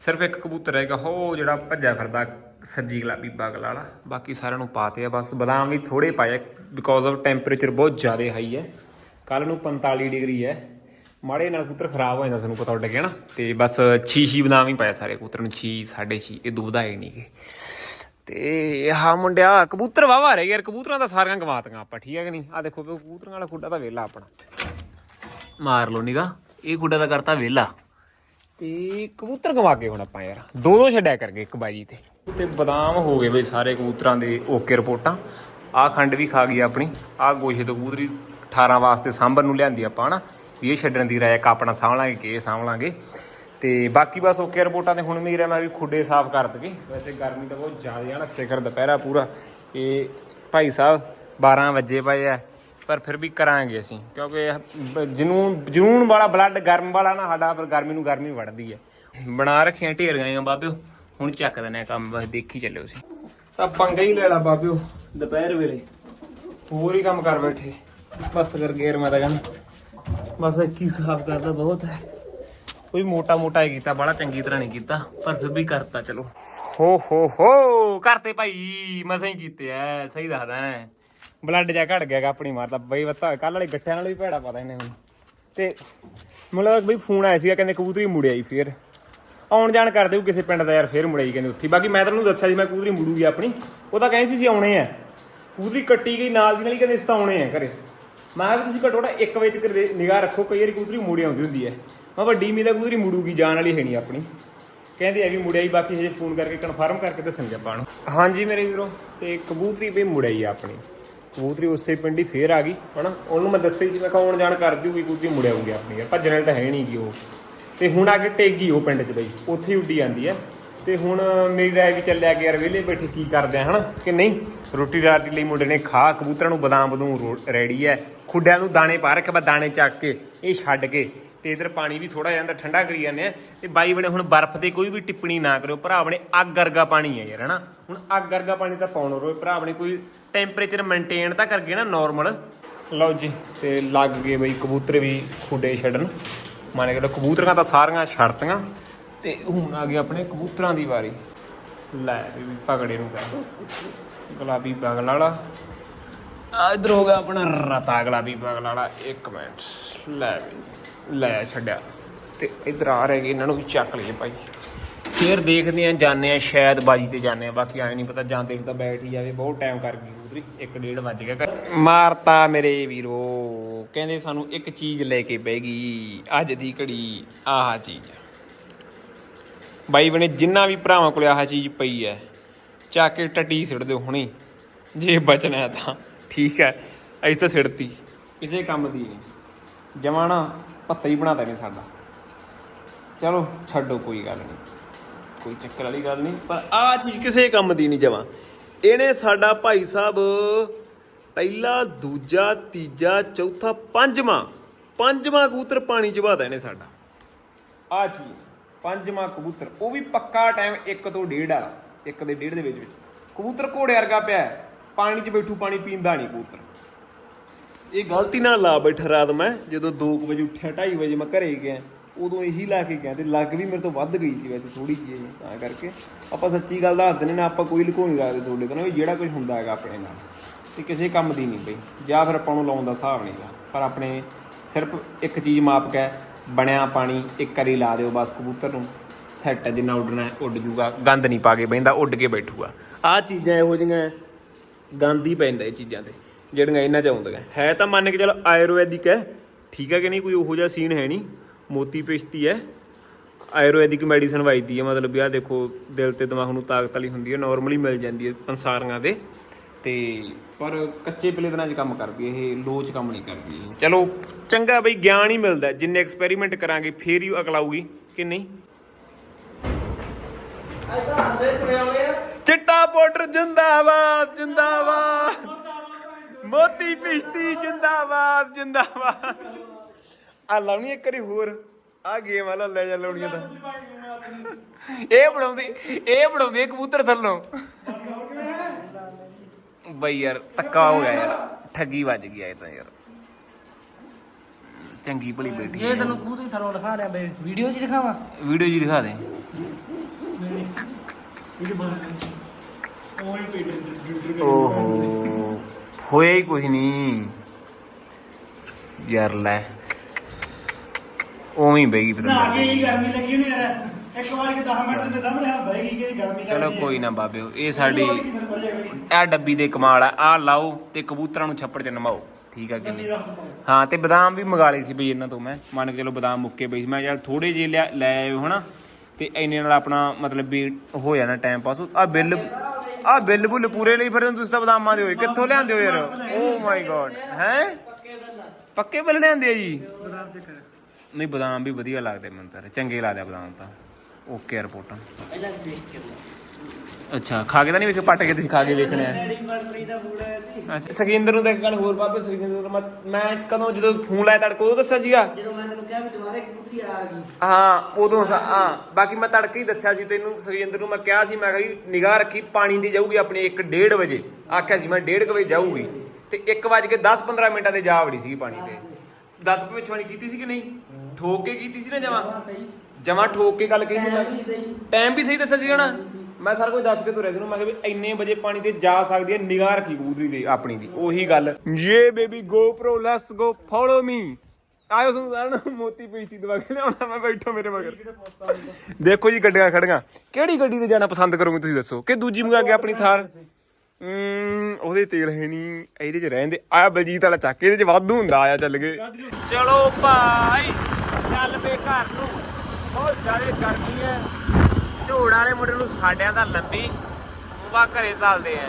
ਸਿਰਫ ਇੱਕ ਕਬੂਤਰ ਹੈਗਾ, ਉਹ ਜਿਹੜਾ ਭੱਜਿਆ ਫਿਰਦਾ, ਸੱਜੀ ਗੁਲਾਬੀ ਬਗਲ ਵਾਲਾ ਬਾਕੀ ਸਾਰਿਆਂ ਨੂੰ ਪਾਤੇ ਆ, ਬਸ ਬਦਾਮ ਵੀ ਥੋੜੇ ਪਾਏ ਬਿਕੋਜ਼ ਆਫ ਟੈਂਪਰੇਚਰ ਬਹੁਤ ਜ਼ਿਆਦਾ ਹਾਈ ਹੈ। ਕੱਲ ਨੂੰ 45 ਡਿਗਰੀ ਹੈ। ਮਾੜੇ ਨਾਲ ਕਬੂਤਰ ਖਰਾਬ ਹੋ ਜਾਂਦਾ, ਸਾਨੂੰ ਪਤਾ ਉੱਡ ਗਿਆ ਨਾ। ਤੇ ਬਸ ਛੀ ਛੀ ਬਦਾਮ ਹੀ ਪਾਇਆ ਸਾਰੇ ਕਬੂਤਰ ਨੂੰ, ਛੀ, ਸਾਢੇ ਛੀ, ਇਹ ਦੋ ਵਧਾਏ ਨਹੀਂਗੇ ਤੇ ਹਾਂ ਮੁੰਡਿਆ ਕਬੂਤਰ ਵਾਵਾ ਰਹੇ ਯਾਰ ਕਬੂਤਰਾਂ ਦਾ ਸਾਰੀਆਂ ਗਵਾਤੀਆਂ ਆਪਾਂ ਠੀਕ ਹੈ ਕਿ ਨਹੀਂ? ਆ ਦੇਖੋ ਕਬੂਤਰਾਂ ਵਾਲਾ ਖੁੱਡਾ ਤਾਂ ਵੇਲਾ ਆਪਣਾ। ਮਾਰ ਲਓ ਨਿਗਾ ਇਹ ਖੁੱਡਾ ਤਾਂ ਕਰਤਾ ਵੇਲਾ ਤੇ ਕਬੂਤਰ ਗਵਾ ਕੇ ਹੁਣ ਆਪਾਂ ਯਾਰ ਦੋ ਦੋ ਛੱਡਿਆ ਕਰਗੇ ਇੱਕ ਬਾਜੀ ਤੇ। ਤੇ ਬਦਾਮ ਹੋ ਗਏ ਬਈ ਸਾਰੇ ਕਬੂਤਰਾਂ ਦੇ ਓਕੇ ਰਿਪੋਰਟਾਂ। ਆਹ ਖੰਡ ਵੀ ਖਾ ਗਈ ਆਪਣੀ ਆਹ ਗੋਸ਼ੇ ਤੋਂ ਕਬੂਤਰੀ 18 ਵਾਸਤੇ ਸਾਂਭਰ ਨੂੰ ਲਿਆਂਦੀ ਆਪਾਂ ਹਨਾ? ਵੀ ਇਹ ਛੱਡਣ ਦੀ ਰਾਇ ਇੱਕ ਆਪਣਾ ਸਾਂਭ ਲਾਂਗੇ ਕਿ ਇਹ ਸਾਂਭ ਲਾਂਗੇ ਤੇ ਬਾਕੀ ਬਸ ਓਕੇ ਰਿਪੋਰਟਾਂ ਤੇ ਹੁਣ ਮੇਰਾ ਮੈਂ ਵੀ ਖੁੱਡੇ ਸਾਫ਼ ਕਰ ਦਗੇ। ਵੈਸੇ ਗਰਮੀ ਤਾਂ ਬਹੁਤ ਜ਼ਿਆਦਾ ਹੈ ਨਾ, ਸਿਖਰ ਦੁਪਹਿਰਾ ਪੂਰਾ। ਇਹ ਭਾਈ ਸਾਹਿਬ 12 ਵਜੇ ਪਏ ਆ, ਪਰ ਫਿਰ ਵੀ ਕਰਾਂਗੇ ਅਸੀਂ, ਕਿਉਂਕਿ ਬ- ਜਨੂਨ ਜਨੂਨ ਵਾਲਾ ਬਲੱਡ ਗਰਮ ਵਾਲਾ ਨਾ ਸਾਡਾ ਪਰ ਗਰਮੀ ਨੂੰ ਗਰਮੀ ਵੜਦੀ ਹੈ ਬਣਾ ਰੱਖੀਆਂ ਢੇਰ ਗਈਆਂ ਬਾਬਿਓ, ਹੁਣ ਚੱਕ ਦਿੰਦੇ ਕੰਮ, ਬਸ ਦੇਖੀ ਚੱਲਿਓ ਸੀ ਤਾਂ ਪੰਗਾ ਹੀ ਲੈ ਲਾ ਬਾਬਿਓ, ਦੁਪਹਿਰ ਵੇਲੇ। ਹੋਰ ਹੀ ਕੰਮ ਕਰ ਬੈਠੇ। ਬਸ ਕਰ ਗੇਰ ਮੈਂ ਤਾਂ ਕਹਿੰਦਾ, ਬਸ ਕੀ ਸਾਫ਼ ਕਰਦਾ ਬਹੁਤ ਹੈ। ਕੋਈ ਮੋਟਾ ਮੋਟਾ ਹੀ ਕੀਤਾ ਬੜਾ ਚੰਗੀ ਤਰ੍ਹਾਂ ਨਹੀਂ ਕੀਤਾ ਪਰ ਫਿਰ ਵੀ ਕਰਤਾ ਚਲੋ। ਹੋ ਹੋ ਹੋ! ਕਰਤੇ ਭਾਈ ਮਸਾਂ ਹੀ ਕੀਤੇ ਐ ਸਹੀ ਦੱਸਦਾ ਐ। ਬਲੱਡ ਜਾ ਘਟ ਗਿਆ ਆਪਣੀ ਮਾਰਦਾ ਬਈ ਬੱਤਾ ਕੱਲ ਵਾਲੇ ਗੱਠਿਆਂ ਨਾਲ ਵੀ ਭੈੜਾ ਪਤਾ ਇਹਨੇ ਮੈਨੂੰ ਤੇ ਮਤਲਬ ਬਈ ਫੋਨ ਆਇਆ ਸੀਗਾ ਕਹਿੰਦੇ ਕਬੂਤਰੀ ਮੁੜਿਆ ਹੀ ਫੇਰ। ਆਉਣ ਜਾਣ ਕਰਦੇ ਉਹ ਕਿਸੇ ਪਿੰਡ ਦਾ ਯਾਰ ਫੇਰ ਮੁੜਿਆ ਹੀ ਕਹਿੰਦੇ ਉੱਥੇ। ਬਾਕੀ ਮੈਂ ਤੁਹਾਨੂੰ ਦੱਸਿਆ ਸੀ ਮੈਂ ਕਬੂਤਰੀ ਮੁੜੂਗੀ ਆਪਣੀ। ਉਹ ਤਾਂ ਕਹਿੰਦੇ ਸੀ ਸੀ ਆਉਣੇ ਆ ਕਬੂਤਰੀ ਕੱਟੀ ਗਈ ਨਾਲ ਦੀ ਨਾਲ ਹੀ ਕਹਿੰਦੇ ਆਉਣੇ ਆ ਘਰੇ। ਮੈਂ ਕਿਹਾ ਵੀ ਤੁਸੀਂ ਘੱਟੋ ਘੱਟ 1 ਵਜੇ ਤੱਕ ਨਿਗਾਹ ਰੱਖੋ ਕਈ ਵਾਰੀ ਕਬੂਤਰੀ ਮੁੜ ਆਉਂਦੀ ਹੁੰਦੀ ਹੈ ਮੈਂ ਵੱਡੀ ਉਮੀਦ ਹੈ ਕਬੂਤਰੀ ਮੁੜੂਗੀ, ਜਾਣ ਵਾਲੀ ਹੈ ਨਹੀਂ ਆਪਣੀ। ਕਹਿੰਦੇ ਆ ਵੀ ਮੁੜਿਆ ਹੀ ਬਾਕੀ ਹਜੇ ਫੋਨ ਕਰਕੇ ਕਨਫਰਮ ਕਰਕੇ ਦੱਸਣਗੇ ਆਪਾਂ ਨੂੰ। ਹਾਂਜੀ ਮੇਰੇ ਵੀਰੋ, ਤੇ ਕਬੂਤਰੀ ਵੀ ਮੁੜਿਆ ਹੀ ਆ ਆਪਣੀ। ਕਬੂਤਰੀ ਉਸੇ ਪਿੰਡ ਹੀ ਫੇਰ ਆ ਗਈ, ਹਨਾ? ਉਹਨੂੰ ਮੈਂ ਦੱਸਿਆ ਸੀ, ਮੈਂ ਕਿਹਾ ਆਉਣ ਜਾਣ ਕਰ ਜੂਗੀ, ਕਬੂਤਰੀ ਮੁੜਿਆ ਹੋਊਗੀ ਆਪਣੀ। ਯਾਰ ਭੱਜਣ ਵਾਲੀ ਤਾਂ ਹੈ ਨਹੀਂ ਗੀ ਉਹ। ਤੇ ਹੁਣ ਆ ਕੇ ਟੇਗੀ ਉਹ ਪਿੰਡ 'ਚ ਬਈ, ਉੱਥੇ ਹੀ ਉੱਡੀ ਜਾਂਦੀ ਹੈ ਤੇ ਹੁਣ ਮੇਰੀ ਰਾਏ ਵੀ ਚੱਲਿਆ ਕਿ ਯਾਰ ਵਿਹਲੇ ਬੈਠੇ ਕੀ ਕਰਦੇ ਆ, ਹਨਾ? ਕਿ ਨਹੀਂ? ਰੋਟੀ ਰਾਟੀ ਲਈ ਮੁੰਡੇ ਨੇ ਖਾ, ਕਬੂਤਰਾਂ ਨੂੰ ਬਦਾਮ ਬਦੂਮ ਰੈਡੀ ਹੈ ਖੁੱਡਿਆਂ ਨੂੰ ਦਾਣੇ ਪਾ ਰੱਖੇ ਬਾ ਦਾਣੇ ਚੱਕ ਕੇ, ਇਹ ਛੱਡ ਕੇ। ਤੇ ਇਧਰ ਪਾਣੀ ਵੀ ਥੋੜਾ ਜਾਂਦਾ ਠੰਡਾ ਕਰੀ ਜਾਂਦੇ ਆ। ਤੇ ਬਾਈ ਬਣੇ ਹੁਣ ਬਰਫ਼ ਤੇ ਕੋਈ ਵੀ ਟਿੱਪਣੀ ਨਾ ਕਰਿਓ। ਭਰਾ ਆਪਣੇ ਅੱਗ ਵਰਗਾ ਪਾਣੀ ਹੈ ਯਾਰ, ਹਨਾ? ਹੁਣ ਅੱਗ ਵਰਗਾ ਪਾਣੀ ਤਾਂ ਪਾਉਣ ਰੋਏ ਭਰਾ ਆਪਣੇ ਕੋਈ ਟੈਂਪਰੇਚਰ ਮੇਨਟੇਨ ਤਾਂ ਕਰਕੇ ਨਾ ਨਾਰਮਲ ਲਓ ਜੀ, ਤੇ ਲੱਗ ਗਏ ਬਈ ਕਬੂਤਰ ਵੀ ਖੁੱਡੇ ਛੱਡਣ। ਮੰਨ ਕੇ ਲਓ ਕਬੂਤਰਾਂ ਤਾਂ ਸਾਰੀਆਂ ਛੱਡਤੀਆਂ। ਤੇ ਹੁਣ ਆ ਗਏ ਆਪਣੇ ਕਬੂਤਰਾਂ ਦੀ ਵਾਰੀ। ਲੈ ਵੀ ਪਗੜੇ ਨੂੰ ਕਰ ਗੁਲਾਬੀ ਬਗਲ ਵਾਲਾ। ਆ ਇਧਰ ਹੋ ਗਿਆ ਆਪਣਾ ਰਤਾ ਗੁਲਾਬੀ ਬਗਲ ਵਾਲਾ। ਇੱਕ ਮਿੰਟ, ਲੈ ਵੀ। ਲੈ ਛੱਡਿਆ। ਤੇ ਇਧਰ ਆ ਰਹੇ ਇਹਨਾਂ ਨੂੰ ਵੀ ਚੱਕ ਲਈਏ ਭਾਈ। ਫੇਰ ਦੇਖਦੇ ਆ ਜਾਣੇ ਆ ਸ਼ਾਇਦ ਬਾਜੀ ਤੇ ਜਾਣੇ ਆ ਬਾਕੀ ਆਏ ਨਹੀਂ ਪਤਾ ਜਾਂਦੇ ਤਾਂ ਬੈਠ ਹੀ ਜਾਵੇ ਬਹੁਤ ਟਾਈਮ ਕਰ ਗਈ ਉਧਰੀ 1:30 ਵੱਜ ਗਿਆ। ਮਾਰਤਾ ਮੇਰੇ ਵੀਰੋ ਕਹਿੰਦੇ ਸਾਨੂੰ ਇੱਕ ਚੀਜ਼ ਲੈ ਕੇ ਬੈਗੀ ਅੱਜ ਦੀ ਘੜੀ ਆਹ ਚੀਜ਼ ਬਾਈ ਬਣੇ ਜਿੰਨਾ ਵੀ ਭਰਾਵਾਂ ਕੋਲ ਆਹ ਚੀਜ਼ ਪਈ ਐ ਚੱਕ ਕੇ ਟੱਟੀ ਸਿੱਟ ਦਿਓ ਹੁਣੀ ਜੇ ਬਚਣਾ ਹੈ ਤਾਂ। ਠੀਕ ਹੈ ਅਸੀਂ ਤਾਂ ਸਿੱਟਤੀ ਕਿਸੇ ਕੰਮ ਦੀ ਨਹੀਂ। ਜਮਾਣਾ ਪੱਤਾ ਹੀ ਬਣਾਤਾ ਨੇ ਸਾਡਾ। ਚਲੋ, ਛੱਡੋ ਕੋਈ ਗੱਲ ਨਹੀਂ। ਕੋਈ ਚੱਕਰ ਵਾਲੀ ਗੱਲ ਨਹੀਂ, ਪਰ ਆਹ ਚੀਜ਼ ਕਿਸੇ ਕੰਮ ਦੀ ਨਹੀਂ ਜਮਾ। ਇਹਨੇ ਸਾਡਾ ਭਾਈ ਸਾਹਿਬ ਪਹਿਲਾ, ਦੂਜਾ, ਤੀਜਾ, ਚੌਥਾ, ਪੰਜਵਾਂ ਪੰਜਵਾਂ ਕਬੂਤਰ ਪਾਣੀ ਚ ਵਾਦਾ ਇਹਨੇ ਸਾਡਾ। ਆ ਚੀਜ਼, ਪੰਜਵਾਂ ਕਬੂਤਰ, ਉਹ ਵੀ ਪੱਕਾ ਟਾਈਮ 1 ਤੋਂ 1.5 ਵਾਲਾ 1 ਦੇ 1.5 ਦੇ ਵਿੱਚ ਵਿੱਚ। ਕਬੂਤਰ ਘੋੜੇ ਵਰਗਾ ਪਿਆ ਪਾਣੀ 'ਚ ਬੈਠੂ ਪਾਣੀ ਪੀਂਦਾ ਨਹੀਂ ਕਬੂਤਰ। ਇਹ ਗਲਤੀ ਨਾਲ ਲਾ ਬੈਠਾ ਰਾਤ ਮੈਂ, ਜਦੋਂ 2 ਵਜੇ ਉੱਠਿਆ 2:30 ਵਜੇ ਮੈਂ ਘਰੇ ਗਿਆ, ਉਦੋਂ ਇਹੀ ਲਾ ਕੇ ਗਿਆ ਤੇ ਲੱਗ ਵੀ ਮੇਰੇ ਤੋਂ ਵੱਧ ਗਈ ਸੀ ਵੈਸੇ ਥੋੜੀ ਜਿਹੀ ਤਾਂ ਕਰਕੇ। ਆਪਾਂ ਸੱਚੀ ਗੱਲ ਦੱਸ ਦਿੰਦੇ ਨਾ ਆਪਾਂ ਕੋਈ ਲੁਕੋ ਨਹੀਂ ਰੱਖਦੇ ਤੁਹਾਡੇ ਤੋਂ ਨਾ ਵੀ ਜਿਹੜਾ ਕੁਝ ਹੁੰਦਾ ਹੈਗਾ ਆਪਣੇ ਨਾਲ, ਤੇ ਕਿਸੇ ਕੰਮ ਦੀ ਨਹੀਂ ਬਈ, ਜਾਂ ਫਿਰ ਆਪਾਂ ਨੂੰ ਲਾਉਣ ਦਾ ਹਿਸਾਬ ਨਹੀਂਗਾ ਪਰ ਆਪਣੇ ਸਿਰਫ ਇੱਕ ਚੀਜ਼ ਮਾਪ ਕੇ ਬਣਿਆ ਪਾਣੀ ਇੱਕ ਵਾਰੀ ਲਾ ਦਿਓ ਬਸ ਕਬੂਤਰ ਨੂੰ, ਸੈੱਟ ਹੈ ਜਿੰਨਾ ਉੱਡਣਾ ਉੱਡ ਜੂਗਾ, ਗੰਦ ਨਹੀਂ ਪਾ ਕੇ ਬੈਂਦਾ ਉੱਡ ਕੇ ਬੈਠੂਗਾ। ਆਹ ਚੀਜ਼ਾਂ ਇਹੋ ਜਿਹੀਆਂ, ਗੰਦ ਹੀ ਪੈਂਦਾ ਇਹ ਚੀਜ਼ਾਂ ਤੇ। ਜਿਹੜੀਆਂ ਇਹਨਾਂ ਚ ਆਉਂਦੀਆਂ। ਹੈ ਤਾਂ ਮੰਨ ਕੇ ਚੱਲ ਆਯੁਰਵੈਦਿਕ ਹੈ ਠੀਕ ਹੈ ਕਿ ਨਹੀਂ? ਕੋਈ ਉਹੋ ਜਿਹਾ ਸੀਨ ਹੈ ਨਹੀਂ। ਮੋਤੀ ਪਿਸ਼ਤੀ ਹੈ। ਆਯੁਰਵੈਦਿਕ ਮੈਡੀਸਨ ਵਜਦੀ ਹੈ ਮਤਲਬ ਵੀ ਦੇਖੋ ਦਿਲ ਤੇ ਦਿਮਾਗ ਨੂੰ ਤਾਕਤ ਵਾਲੀ ਹੁੰਦੀ ਹੈ ਨਾਰਮਲੀ ਮਿਲ ਜਾਂਦੀ ਹੈ ਪੰਸਾਰੀਆਂ ਦੇ। ਤੇ ਪਰ ਕੱਚੇ ਪਲੇ ਦਿਨਾਂ 'ਚ ਕੰਮ ਕਰਦੀ ਹੈ ਇਹ ਲੋਚ ਕੰਮ ਨਹੀਂ ਕਰਦੀ ਚਲੋ ਚੰਗਾ ਬਈ ਗਿਆਨ ਹੀ ਮਿਲਦਾ। ਜਿੰਨੇ ਐਕਸਪੈਰੀਮੈਂਟ ਕਰਾਂਗੇ ਫੇਰ ਹੀ ਅਕਲਾਊਗੀ ਕਿ ਨਹੀਂ? ਚਿੱਟਾ ਪਾਊਡਰ ਜਿੰਦਾਬਾਦ ਜਿੰਦਾਬਾਦ। ਮੋਤੀ ਪਿਸ਼ਤੀ ਜਿੰਦਾਬਾਦ ਜਿੰਦਾਬਾਦ। ਆ ਲਾਉਣੀ ਇੱਕ ਵਾਰੀ ਹੋਰ। ਆ ਗੇਮ ਵਾਲਾ ਲੈ ਜਾ ਲਾਉਣੀਆਂ ਤਾਂ। ਇਹ ਬਣਾਉਂਦੀ ਇਹ ਬਣਾਉਂਦੀ ਹੈ ਕਬੂਤਰ ਥੱਲੋਂ। ਬਈ ਯਾਰ ਧੱਕਾ ਹੋ ਗਿਆ ਯਾਰ। ਠੱਗੀ ਵੱਜ ਗਈ ਐ ਤਾਂ ਯਾਰ। ਚੰਗੀ ਭਲੀ ਬੈਠੀ ਇਹ ਤੈਨੂੰ ਪੂਰੀ ਥਰੋਂ ਦਿਖਾ ਰਿਹਾ ਬਈ ਵੀਡੀਓ 'ਚ ਦਿਖਾਵਾਂ? ਵੀਡੀਓ ਜੀ ਦਿਖਾ ਦੇ। ਓਹੋ। ਹੋਇਆ ਹੀ ਕੁਝ ਨਹੀਂ ਯਾਰ ਲੈ ਉਵੇਂ ਹੀ ਬੈਗੀ ਨਾ ਆ ਗਈ। ਗਰਮੀ ਲੱਗੀ ਨਹੀਂ ਯਾਰ ਇੱਕ ਵਾਰ ਕਿ 10 ਮਿੰਟ ਦੇ ਸਾਹਮਣੇ ਆ ਬਹਿ ਗਈ ਕਿ ਗਰਮੀ ਚਲੋ ਕੋਈ ਨਾ ਬਾਬਿਓ ਇਹ ਸਾਡੀ ਇਹ ਡੱਬੀ ਦੇ ਕਮਾਲ ਆ ਆ ਲਾਓ ਤੇ ਕਬੂਤਰਾਂ ਨੂੰ ਛੱਪੜ ਚ ਨਮਾਓ ਠੀਕ ਆ ਕਿ ਨਹੀਂ? ਹਾਂ ਤੇ ਬਦਾਮ ਵੀ ਮੰਗਾ ਲਏ ਸੀ ਬਈ ਇਹਨਾਂ ਤੋਂ ਮੈਂ ਮੰਨ ਕੇ ਚਲੋ ਬਦਾਮ ਮੁੱਕੇ ਪਈ ਸੀ। ਮੈਂ ਯਾਰ ਥੋੜੇ ਜਿਹੇ ਲਿਆ- ਲੈ ਆਇਓ ਹਨਾ। ਤੇ ਇੰਨੇ ਨਾਲ ਆਪਣਾ ਮਤਲਬ ਵੀ ਹੋ ਜਾਣਾ ਟਾਈਮ ਪਾਸ ਆ ਬਿੱਲ ਆ ਬਿੱਲ ਬੁੱਲ ਪੂਰੇ ਲਈ ਫਿਰ ਤੁਸੀਂ ਤਾਂ ਬਦਾਮਾਂ ਦੇ ਹੋਏ। ਕਿੱਥੋਂ ਲਿਆਂਦੇ ਹੋ ਯਾਰ? ਓ ਮਾਈ ਗੋਡ ਹੈ? ਪੱਕੇ ਬਿੱਲ ਲਿਆਂਦੇ ਆ ਜੀ? ਨਹੀਂ, ਬਦਾਮ ਵੀ ਵਧੀਆ ਲੱਗਦੇ ਮੈਨੂੰ ਤਾਂ। ਚੰਗੇ ਲੱਗਦੇ ਆ ਬਦਾਮ ਤਾਂ। ਓਕੇ ਰਿਪੋਰਟਾਂ। ਅੱਛਾ ਖਾ ਕੇ ਤਾਂ ਨਹੀਂ ਵੇਖ ਪੱਟ ਕੇ ਤੁਸੀਂ ਖਾ ਕੇ ਵੇਖਣੇ ਆ। ਡੈਡੀ ਮਰਪਰੀ ਦਾ ਫੂਡ ਹੈ ਅੱਛਾ ਸਖਿੰਦਰ ਨੂੰ ਤਾਂ ਇੱਕ ਗੱਲ ਹੋਰ ਬਾਬੇ ਸਖਿੰਦਰ ਨੂੰ ਮੈਂ ਮੈਂ ਕਦੋਂ ਜਦੋਂ ਫੋਨ ਲਾਇਆ ਤੜਕੇ ਉਦੋਂ ਦੱਸਿਆ ਸੀਗਾ। ਜਦੋਂ ਮੈਂ ਤੈਨੂੰ ਕਿਹਾ ਵੀ ਦੁਬਾਰੇ ਕਬੂਤਰੀ ਆ ਗਈ। ਹਾਂ ਉਦੋਂ ਸਾ- ਹਾਂ ਬਾਕੀ ਮੈਂ ਤੜਕੇ ਹੀ ਦੱਸਿਆ ਸੀ ਤੈਨੂੰ ਸਖਿੰਦਰ ਨੂੰ ਮੈਂ ਕਿਹਾ ਸੀ ਮੈਂ ਕਿਹਾ ਵੀ ਨਿਗਾਹ ਰੱਖੀ ਪਾਣੀ ਦੀ ਜਾਊਗੀ ਆਪਣੀ 1:30 ਵਜੇ। ਆਖਿਆ ਸੀ ਮੈਂ 1:30 ਵਜੇ ਜਾਊਗੀ। ਤੇ 1 ਵਜੇ ਕੇ 10-15 ਮਿੰਟਾਂ ਤੇ ਜਾ ਵੜੀ ਸੀ ਪਾਣੀ ਤੇ। 10 ਭਵਿੱਖਬਾਣੀ ਕੀਤੀ ਸੀ ਕਿ ਨਹੀਂ? ਠੋਕ ਕੇ ਕੀਤੀ ਸੀ ਨਾ ਜਮਾ? ਸਹੀ। ਜਮਾ ਠੋਕ ਕੇ ਗੱਲ ਕਹੀ ਸੀ ਮੈਂ? ਟਾਈਮ ਵੀ ਸਹੀ ਦੱਸਿਆ ਸੀਗਾ ਨਾ? ਮੈਂ ਸਾਰਾ ਕੁਝ ਦੱਸ ਕੇ ਤੁਰਿਆ ਸੀ ਉਹਨੂੰ ਮੈਂ ਕਿਹਾ ਵੀ ਇੰਨੇ ਵਜੇ ਪਾਣੀ ਤੇ ਜਾ ਸਕਦੀ ਹੈ ਨਿਗਾਹ ਰੱਖੀ ਕਬੂਤਰੀ ਦੀ ਆਪਣੀ ਦੀ ਉਹੀ ਗੱਲ। Yeah baby go pro let's go follow me ਆਇਓ ਤੁਹਾਨੂੰ ਸਾਰਿਆਂ ਨੂੰ ਮੋਤੀ ਪੀਤੀ ਦਵਾ ਕੇ ਲਿਆਉਣਾ ਮੈਂ ਬੈਠੋ ਮੇਰੇ ਮਗਰ। ਦੇਖੋ ਜੀ ਗੱਡੀਆਂ ਖੜੀਆਂ। ਕਿਹੜੀ ਗੱਡੀ ਤੇ ਜਾਣਾ ਪਸੰਦ ਕਰੋਗੇ ਤੁਸੀਂ ਦੱਸੋ? ਕਿ ਦੂਜੀ ਮੰਗਾ ਕੇ ਆਪਣੀ ਥਾਰ? ਉਹਦੇ ਤੇਲ ਹੈ ਨਹੀਂ ਇਹਦੇ ਚ ਰਹਿੰਦੇ ਆਇਆ ਬਲਜੀਤ ਵਾਲਾ ਚੱਕ ਇਹਦੇ ਚ ਵਾਧੂ ਹੁੰਦਾ ਆਇਆ ਚੱਲ ਗਏ ਚਲੋ ਭਾਈ ਚੱਲ ਪੇ ਘਰ ਨੂੰ। ਬਹੁਤ ਜ਼ਿਆਦਾ ਗਰਮੀ ਹੈ। ਝੋੜ ਵਾਲੇ ਮੁੰਡੇ ਨੂੰ ਸਾਡਿਆਂ ਦਾ ਲੰਬੀ ਉਹ ਘਰੇ ਚੱਲਦੇ ਆ।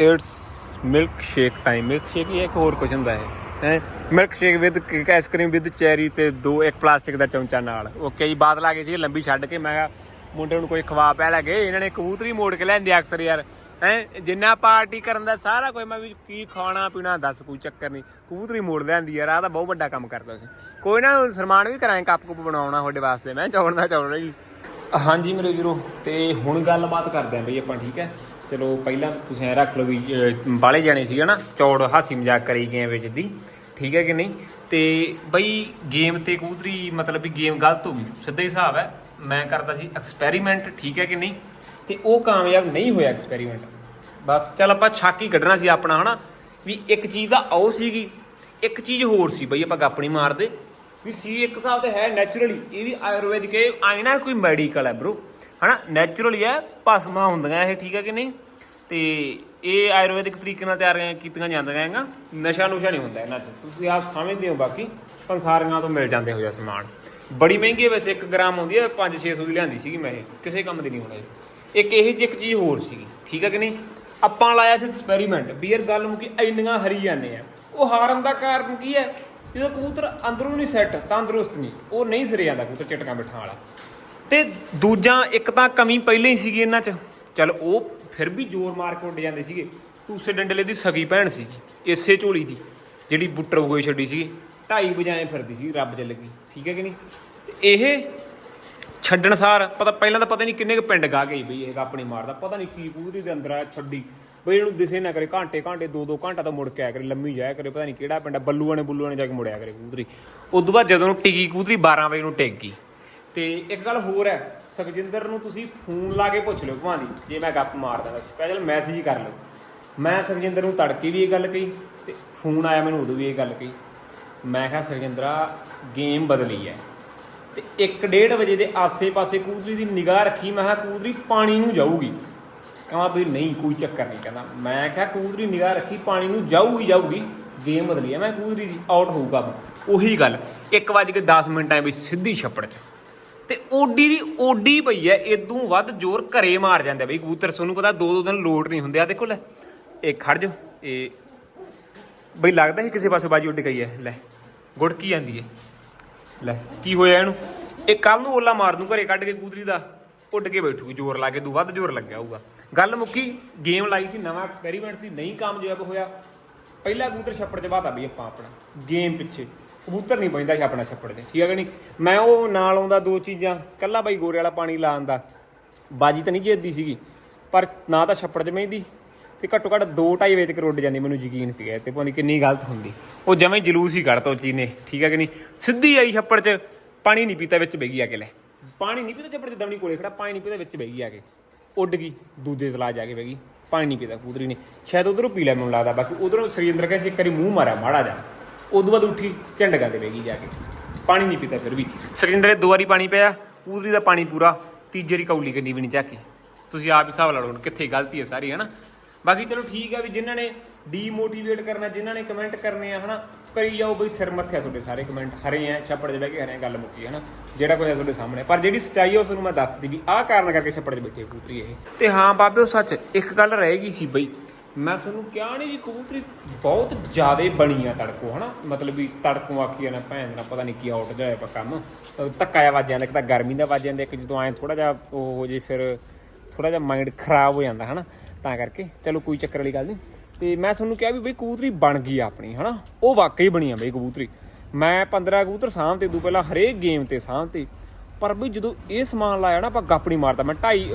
It's milk shake time milk shake ਹੀ ਇੱਕ ਹੋਰ ਕੁਝ ਹੁੰਦਾ ਹੈ? ਹੈ? Milk shake with ice cream with cherry ਤੇ ਦੋ, ਇੱਕ ਪਲਾਸਟਿਕ ਦਾ ਚਮਚਾ ਨਾਲ। ਓਕੇ ਜੀ ਬਾਦਲ ਆ ਗਏ ਸੀ ਲੰਬੀ ਛੱਡ ਕੇ। ਮੈਂ ਕਿਹਾ, ਮੁੰਡੇ ਨੂੰ ਕੋਈ ਖਵਾ ਪਿਆ ਲੱਗੇ ਇਹਨਾਂ ਨੇ ਕਬੂਤਰੀ ਮੋੜ ਕੇ ਲੈਂਦੇ ਅਕਸਰ ਯਾਰ। ਹੈ? ਜਿੰਨਾ ਪਾਰਟੀ ਕਰਨ ਦਾ ਸਾਰਾ ਕੋਈ ਮੈਂ ਵੀ ਕੀ ਖਾਣਾ ਪੀਣਾ ਦੱਸ ਕੋਈ ਚੱਕਰ ਨਹੀਂ। ਕਬੂਤਰੀ ਮੋੜ ਲੈਂਦੀ ਯਾਰ ਆ ਤਾਂ ਬਹੁਤ ਵੱਡਾ ਕੰਮ ਕਰਦਾ ਸੀ। ਕੋਈ ਨਾ, ਸਨਮਾਨ ਵੀ ਕਰਾਂਗੇ ਕੱਪ ਕੁਪ ਬਣਾਉਣਾ ਤੁਹਾਡੇ ਵਾਸਤੇ। ਮੈਂ ਚੌੜਨਾ ਚੌੜ ਰਹੀ। ਹਾਂਜੀ ਮੇਰੇ ਵੀਰੋ ਤੇ ਹੁਣ ਗੱਲਬਾਤ ਕਰਦੇ ਆਂ ਬਈ ਆਪਾਂ ਠੀਕ ਹੈ? ਚਲੋ ਪਹਿਲਾਂ ਤੁਸੀਂ ਐ ਰੱਖ ਲਓ ਵੀ ਅਹ, ਬਾਹਲੇ ਜਾਣੇ ਸੀਗੇ ਨਾ ਚੌੜ ਹਾਸੀ ਮਜ਼ਾਕ ਕਰੀ ਗਏ ਵਿੱਚ ਦੀ ਠੀਕ ਹੈ ਕਿ ਨਹੀਂ? ਤੇ ਬਈ ਗੇਮ ਤੇ ਕਬੂਤਰੀ ਮਤਲਬ ਵੀ ਗੇਮ ਗਲਤ ਹੋ ਗਈ ਸਿੱਧਾ ਹੀ ਹਿਸਾਬ ਹੈ ਮੈਂ ਕਰਦਾ ਸੀ ਐਕਸਪੈਰੀਮੈਂਟ ਠੀਕ ਹੈ ਕਿ ਨਹੀਂ? ਤੇ ਉਹ ਕਾਮਯਾਬ ਨਹੀਂ ਹੋਇਆ ਐਕਸਪੈਰੀਮੈਂਟ ਬਸ ਚੱਲ ਆਪਾਂ ਛੱਕ ਹੀ ਕੱਢਣਾ ਸੀ ਆਪਣਾ ਹਨਾ? ਵੀ ਇੱਕ ਚੀਜ਼ ਦਾ ਆਉ ਸੀਗੀ ਇੱਕ ਚੀਜ਼ ਹੋਰ ਸੀ ਬਈ ਆਪਾਂ ਗੱਪ ਨਹੀਂ ਮਾਰਦੇ। ਵੀ ਸੀ ਇੱਕ ਹਿਸਾਬ ਤੇ ਹੈ ਨੈਚੁਰਲੀ ਇਹ ਵੀ ਆਯੁਰਵੈਦਿਕ ਹੈ ਆਈ ਨਾ ਕੋਈ ਮੈਡੀਕਲ ਹੈ ਬ్రో ਹਨਾ ਨੈਚੁਰਲੀ ਹੈ, ਭਸਮਾਂ ਹੁੰਦੀਆਂ ਇਹ, ਠੀਕ ਹੈ ਕਿ ਨਹੀਂ? ਤੇ ਇਹ ਆਯੁਰਵੈਦਿਕ ਤਰੀਕੇ ਨਾਲ ਤਿਆਰ ਕੀਤੀਆਂ ਜਾਂਦੀਆਂ ਹੈਗਾ ਨਸ਼ਾ ਨੁਸ਼ਾ ਨਹੀਂ ਹੁੰਦਾ ਇਹਨਾਂ 'ਚ। ਤੁਸੀਂ ਆਪ ਸਮਝਦੇ ਹੋ ਬਾਕੀ ਪੰਸਾਰੀਆਂ ਤੋਂ ਮਿਲ ਜਾਂਦੇ ਹੋ ਜਿਹਾ ਸਮਾਨ। ਬੜੀ ਮਹਿੰਗੀ ਹੈ ਵੈਸੇ 1 ਗ੍ਰਾਮ ਆਉਂਦੀ ਹੈ 5-600 ਦੀ ਲਿਆਂਦੀ ਸੀਗੀ ਮੈਂ ਇਹ। ਕਿਸੇ ਕੰਮ ਦੀ ਨਹੀਂ ਹੋਣਾ। ਇਹ ਇੱਕ ਇਹੀ ਜਿਹੀ ਇੱਕ ਚੀਜ਼ ਹੋਰ ਸੀਗੀ, ਠੀਕ ਹੈ ਕਿ ਨਹੀਂ? ਆਪਾਂ ਲਾਇਆ ਸੀ ਐਕਸਪੈਰੀਮੈਂਟ ਵੀ ਯਾਰ ਗੱਲ ਮੁਕੀ, ਇੰਨੀਆਂ ਹਰੀ ਜਾਂਦੇ ਆ। ਉਹ ਹਾਰਨ ਦਾ ਕਾਰਨ ਕੀ ਹੈ? ਜਦੋਂ ਕਬੂਤਰ ਅੰਦਰੋਂ ਨਹੀਂ ਸੈੱਟ ਤੰਦਰੁਸਤ ਨਹੀਂ। ਉਹ ਨਹੀਂ ਸਿਰੇ ਜਾਂਦਾ ਕਬੂਤਰ ਚਟਕਾਂ ਬਿਠਾਣ ਵਾਲਾ। ਤੇ ਦੂਜਾ, ਇੱਕ ਤਾਂ ਕਮੀ ਪਹਿਲਾਂ ਹੀ ਸੀਗੀ ਇਹਨਾਂ 'ਚ। ਚਲ ਉਹ ਫਿਰ ਵੀ ਜ਼ੋਰ ਮਾਰ ਕੇ ਉੱਡ ਜਾਂਦੇ ਸੀਗੇ। ਦੂਸਰੇ ਡੰਡਲੇ ਦੀ ਸਗੀ ਭੈਣ ਸੀਗੀ, ਇਸੇ ਝੋਲੀ ਦੀ, ਜਿਹੜੀ ਬੁੱਟਰ ਹੋਈ ਛੱਡੀ ਸੀ ਢਾਈ ਵਜਾਏ ਫਿਰਦੀ ਸੀ, ਰੱਬ ਚ ਲੱਗੀ ਠੀਕ ਹੈ ਕਿ ਨਹੀਂ? ਇਹ ਛੱਡਣ ਸਾਰ, ਪਤਾ ਪਹਿਲਾਂ ਤਾਂ ਪਤਾ ਨਹੀਂ ਕਿੰਨੇ ਕੁ ਪਿੰਡ ਗਾ ਗਈ ਬਈ, ਇਹ ਆਪਣੀ ਮਾਰਦਾ ਪਤਾ ਨਹੀਂ ਕੀ ਕੂਦਰੀ ਦੇ ਅੰਦਰ ਆ, ਛੱਡੀ। ਬਈ ਇਹਨੂੰ ਦਿਸੇ ਨਾ ਕਰੇ ਘੰਟੇ ਘੰਟੇ ਦੋ ਦੋ ਘੰਟਾ ਤਾਂ ਮੁੜ ਕੇ ਆਇਆ ਕਰੇ ਲੰਮੀ ਜਾਇਆ ਕਰੇ ਪਤਾ ਨਹੀਂ ਕਿਹੜਾ ਪਿੰਡ ਆ, ਬੱਲੂਆਂ ਨੇ ਬੁੱਲੂਆਂ ਨੇ ਜਾ ਕੇ ਮੁੜਿਆ ਕਰੇ ਕੂਦਰੀ ਉਦੋਂ ਬਾਅਦ ਜਦੋਂ ਨੂੰ ਟਿਕੀ ਕੂਦਰੀ 12 ਵਜੇ ਨੂੰ ਟਿਕ ਗਈ। ਤੇ ਇੱਕ ਗੱਲ ਹੋਰ ਹੈ ਸੁਖਜਿੰਦਰ ਨੂੰ ਤੁਸੀਂ ਫੋਨ ਲਾ ਕੇ ਪੁੱਛ ਲਿਓ ਭਾਂ ਦੀ ਜੇ ਮੈਂ ਗੱਪ ਮਾਰਦਾ ਸੀ ਪਹਿਲਾਂ ਮੈਸੇਜ ਹੀ ਕਰ ਲਓ। ਮੈਂ ਸੁਖਜਿੰਦਰ ਨੂੰ ਤੜਕੇ ਵੀ ਇਹ ਗੱਲ ਕਹੀ ਤੇ ਫੋਨ ਆਇਆ ਮੈਨੂੰ ਉਦੋਂ ਵੀ ਇਹ ਗੱਲ ਕਹੀ। ਮੈਂ ਕਿਹਾ ਸੁਖਜਿੰਦਰਾ ਗੇਮ ਬਦਲੀ ਹੈ। ਤੇ 1:30 ਵਜੇ ਦੇ ਆਸੇ-ਪਾਸੇ ਕੂਦਰੀ ਦੀ ਨਿਗਾਹ ਰੱਖੀ ਮੈਂ ਕਿਹਾ ਕੂਦਰੀ ਪਾਣੀ ਨੂੰ ਜਾਊਗੀ। ਕਹਾਂ ਵੀ ਨਹੀਂ, ਕੋਈ ਚੱਕਰ ਨਹੀਂ ਕਹਿੰਦਾ। ਮੈਂ ਕਿਹਾ ਕੂਦਰੀ ਨਿਗਾਹ ਰੱਖੀ, ਪਾਣੀ ਨੂੰ ਜਾਊਗੀ ਜਾਊਗੀ। ਗੇਮ ਬਦਲੀ ਆ, ਮੈਂ ਕਿਹਾ ਕੂਦਰੀ ਦੀ ਆਊਟ ਹੋਊਗਾ ਉਹੀ ਗੱਲ 1:10 ਮਿੰਟਾਂ ਵਿੱਚ ਸਿੱਧੀ ਛੱਪੜ 'ਚ। ਤੇ ਓਡੀ ਦੀ ਓਡੀ ਪਈ ਐ ਇਦੋਂ ਵੱਧ ਜ਼ੋਰ ਘਰੇ ਮਾਰ ਜਾਂਦਾ ਬਈ। ਕਬੂਤਰ ਤੁਹਾਨੂੰ ਪਤਾ ਦੋ ਦੋ ਦਿਨ ਲੋਟ ਨਹੀਂ ਹੁੰਦੇ ਆ ਦੇਖੋ ਲੈ, ਇਹ ਖੜ ਜਾ ਇਹ ਬਈ ਲੱਗਦਾ ਸੀ ਕਿਸੇ ਪਾਸੇ ਬਾਜੀ ਉੱਡ ਗਈ ਐ, ਲੈ, ਗੁੜਕੀ ਜਾਂਦੀ ਐ। ਲੈ, ਕੀ ਹੋਇਆ ਇਹਨੂੰ? ਇਹ ਕੱਲ ਨੂੰ ਓਲਾ ਮਾਰ ਦੂੰ, ਘਰੇ ਕੱਢ ਕੇ ਕੂਦਰੀ ਦਾ। ਉੱਡ ਕੇ ਬੈਠੂਗੀ, ਜ਼ੋਰ ਲਾ ਕੇ, ਦੂ ਵੱਧ ਜ਼ੋਰ ਲੱਗਿਆ ਹੋਊਗਾ। ਗੱਲ ਮੁੱਕੀ ਗੇਮ ਲਾਈ ਸੀ, ਨਵਾਂ ਐਕਸਪੈਰੀਮੈਂਟ ਸੀ, ਨਹੀਂ ਕਾਮਯਾਬ ਹੋਇਆ। ਪਹਿਲਾ ਕਬੂਤਰ ਛੱਪੜ 'ਚ ਬਾਤਾ ਵੀ ਆਪਾਂ ਆਪਣਾ ਗੇਮ ਪਿੱਛੇ। ਕਬੂਤਰ ਨਹੀਂ ਪੈਂਦਾ ਛੱਪਣਾ ਛੱਪੜ 'ਚ ਠੀਕ ਹੈ ਕਿ ਨਹੀਂ? ਮੈਂ ਉਹ ਨਾਲ ਆਉਂਦਾ ਦੋ ਚੀਜ਼ਾਂ, ਕੱਲਾ ਬਾਈ ਗੋਰੇ ਵਾਲਾ ਪਾਣੀ ਲਾਉਣ ਦਾ। ਬਾਜੀ ਤਾਂ ਨਹੀਂ ਜਿੱਤਦੀ ਸੀਗੀ, ਪਰ ਨਾ ਤਾਂ ਛੱਪੜ 'ਚ ਮਹਿੰਦੀ ਤੇ ਘੱਟੋ ਘੱਟ 2.5 ਵਜੇ ਤੱਕ ਰੁੱਡ ਜਾਂਦੀ, ਮੈਨੂੰ ਯਕੀਨ ਸੀਗਾ, ਤੇ ਭਾਵੇਂ ਕਿੰਨੀ ਗਲਤ ਹੁੰਦੀ। ਉਹ ਜਵੇਂ ਜਲੂਸ ਹੀ ਕੱਢਤਾ ਉਹ ਚੀਜ਼ ਨੇ, ਠੀਕ ਹੈ ਕਿ ਨਹੀਂ? ਸਿੱਧੀ ਆਈ ਛੱਪੜ 'ਚ, ਪਾਣੀ ਨਹੀਂ ਪੀਤਾ ਵਿੱਚ ਬਹਿ ਆ ਕੇ ਲੈ ਪਾਣੀ ਨਹੀਂ ਪੀਤਾ ਛੱਪੜ 'ਚ ਕੋਲੇ ਖੜਾ, ਪਾਣੀ ਨਹੀਂ ਪੀਤਾ ਵਿੱਚ ਬਹਿ ਗਈ ਆ ਕੇ। ਉੱਡ ਗਈ, ਦੂਜੇ ਤਲਾ ਜਾ ਕੇ ਬਹਿ ਗਈ, ਪਾਣੀ ਨਹੀਂ ਪੀਤਾ ਕੂਦਰੀ ਨੇ। ਸ਼ਾਇਦ ਉਧਰੋਂ ਪੀ ਲਿਆ, ਮੈਨੂੰ ਲੱਗਦਾ, ਬਾਕੀ ਉਧਰੋਂ ਸੁਰਿੰਦਰ ਕਹਿੰਦੇ ਇੱਕ ਵਾਰੀ ਮੂੰਹ ਮਾਰਿਆ, ਮਾੜਾ ਜਾ ਉਦੋਂ ਬਾਅਦ ਉੱਠੀ ਝੰਡਗਾ ਦੇ ਬਹਿ ਗਈ ਜਾ ਕੇ। ਪਾਣੀ ਨਹੀਂ ਪੀਤਾ ਫਿਰ ਵੀ। ਸੁਰਿੰਦਰ ਨੇ ਦੋ ਵਾਰੀ ਪਾਣੀ ਪਿਆ ਕੂਦਰੀ ਦਾ ਪਾਣੀ ਪੂਰਾ, ਤੀਜੇ ਦੀ ਕੌਲੀ ਕੰਨੀ ਵੀ ਨਹੀਂ ਝਾਕੀ ਤੁਸੀਂ ਆਪ ਹੀ ਹਿਸਾਬ ਲਾ ਲਓ ਕਿੱਥੇ ਗਲਤੀ ਹੈ ਸਾਰੀ, ਹਨਾ? ਬਾਕੀ ਚਲੋ ਠੀਕ ਆ ਵੀ ਜਿਨ੍ਹਾਂ ਨੇ ਡੀਮੋਟੀਵੇਟ ਕਰਨਾ, ਜਿਨ੍ਹਾਂ ਨੇ ਕਮੈਂਟ ਕਰਨੇ ਆ, ਹਨਾ? ਕਰੀ ਜਾਓ ਬਈ ਸਿਰ ਮੱਥੇ ਆ ਤੁਹਾਡੇ ਸਾਰੇ ਕਮੈਂਟ ਹਰੇ ਆ ਛੱਪੜ 'ਚ ਬਹਿ ਕੇ ਹਰੇ ਆ, ਗੱਲ ਮੁੱਕੀ ਹਨਾ ਜਿਹੜਾ ਕੁਝ ਆ ਤੁਹਾਡੇ ਸਾਹਮਣੇ। ਪਰ ਜਿਹੜੀ ਸਚਾਈ ਆ ਉਹ ਤੁਹਾਨੂੰ ਮੈਂ ਦੱਸਦੀ ਵੀ ਆਹ ਕਾਰਨ ਕਰਕੇ ਛੱਪੜ 'ਚ ਬੈਠੇ ਕਬੂਤਰੀ ਇਹ। ਤੇ ਹਾਂ ਬਾਬੇ ਉਹ ਸੱਚ ਇੱਕ ਗੱਲ ਰਹਿ ਗਈ ਸੀ ਬਈ। ਮੈਂ ਤੁਹਾਨੂੰ ਕਿਹਾ ਨਹੀਂ ਵੀ ਕਬੂਤਰੀ ਬਹੁਤ ਜ਼ਿਆਦੇ ਬਣੀ ਆ ਤੜਕੋ ਹਨਾ? ਮਤਲਬ ਵੀ ਤੜਕੋਂ ਆਖੀ ਨਾ ਭੈਣ ਦਾ ਪਤਾ ਨਹੀਂ ਕੀ ਆਊਟ ਜਾਇਆ ਪਾ ਕੰਮ। ਧੱਕਾ ਜਿਹਾ ਵੱਜ ਜਾਂਦਾ ਇੱਕ ਤਾਂ ਗਰਮੀ ਦਾ ਵੱਜ ਜਾਂਦਾ ਇੱਕ ਜਦੋਂ ਐਂ ਥੋੜਾ ਜਿਹਾ ਉਹ ਹੋ ਜੇ ਫਿਰ ਥੋੜਾ ਜਿਹਾ ਮਾਈਂਡ ਖਰਾਬ ਹੋ ਜਾਂਦਾ ਹਨਾ? ਤਾਂ ਕਰਕੇ। ਚਲੋ ਕੋਈ ਚੱਕਰ ਵਾਲੀ ਗੱਲ ਨਹੀਂ ਤੇ ਮੈਂ ਤੁਹਾਨੂੰ ਕਿਹਾ ਵੀ ਬਈ ਕਬੂਤਰੀ ਬਣ ਗਈ ਆ ਆਪਣੀ, ਹਨਾ? ਉਹ ਵਾਕਈ ਬਣੀ ਆ ਬਈ ਕਬੂਤਰੀ। ਮੈਂ 15 ਕਬੂਤਰ ਸਾਂਭ ਤੇ ਦੂ ਪਹਿਲਾਂ ਹਰੇਕ ਗੇਮ ਤੇ ਸਾਂਭ ਪਰ ਬਈ ਜਦੋਂ ਇਹ ਸਮਾਨ ਲਾਇਆ ਨਾ, ਆਪਾਂ ਗੱਪ ਨਹੀਂ ਮਾਰਦਾ। ਮੈਂ ਢਾਈ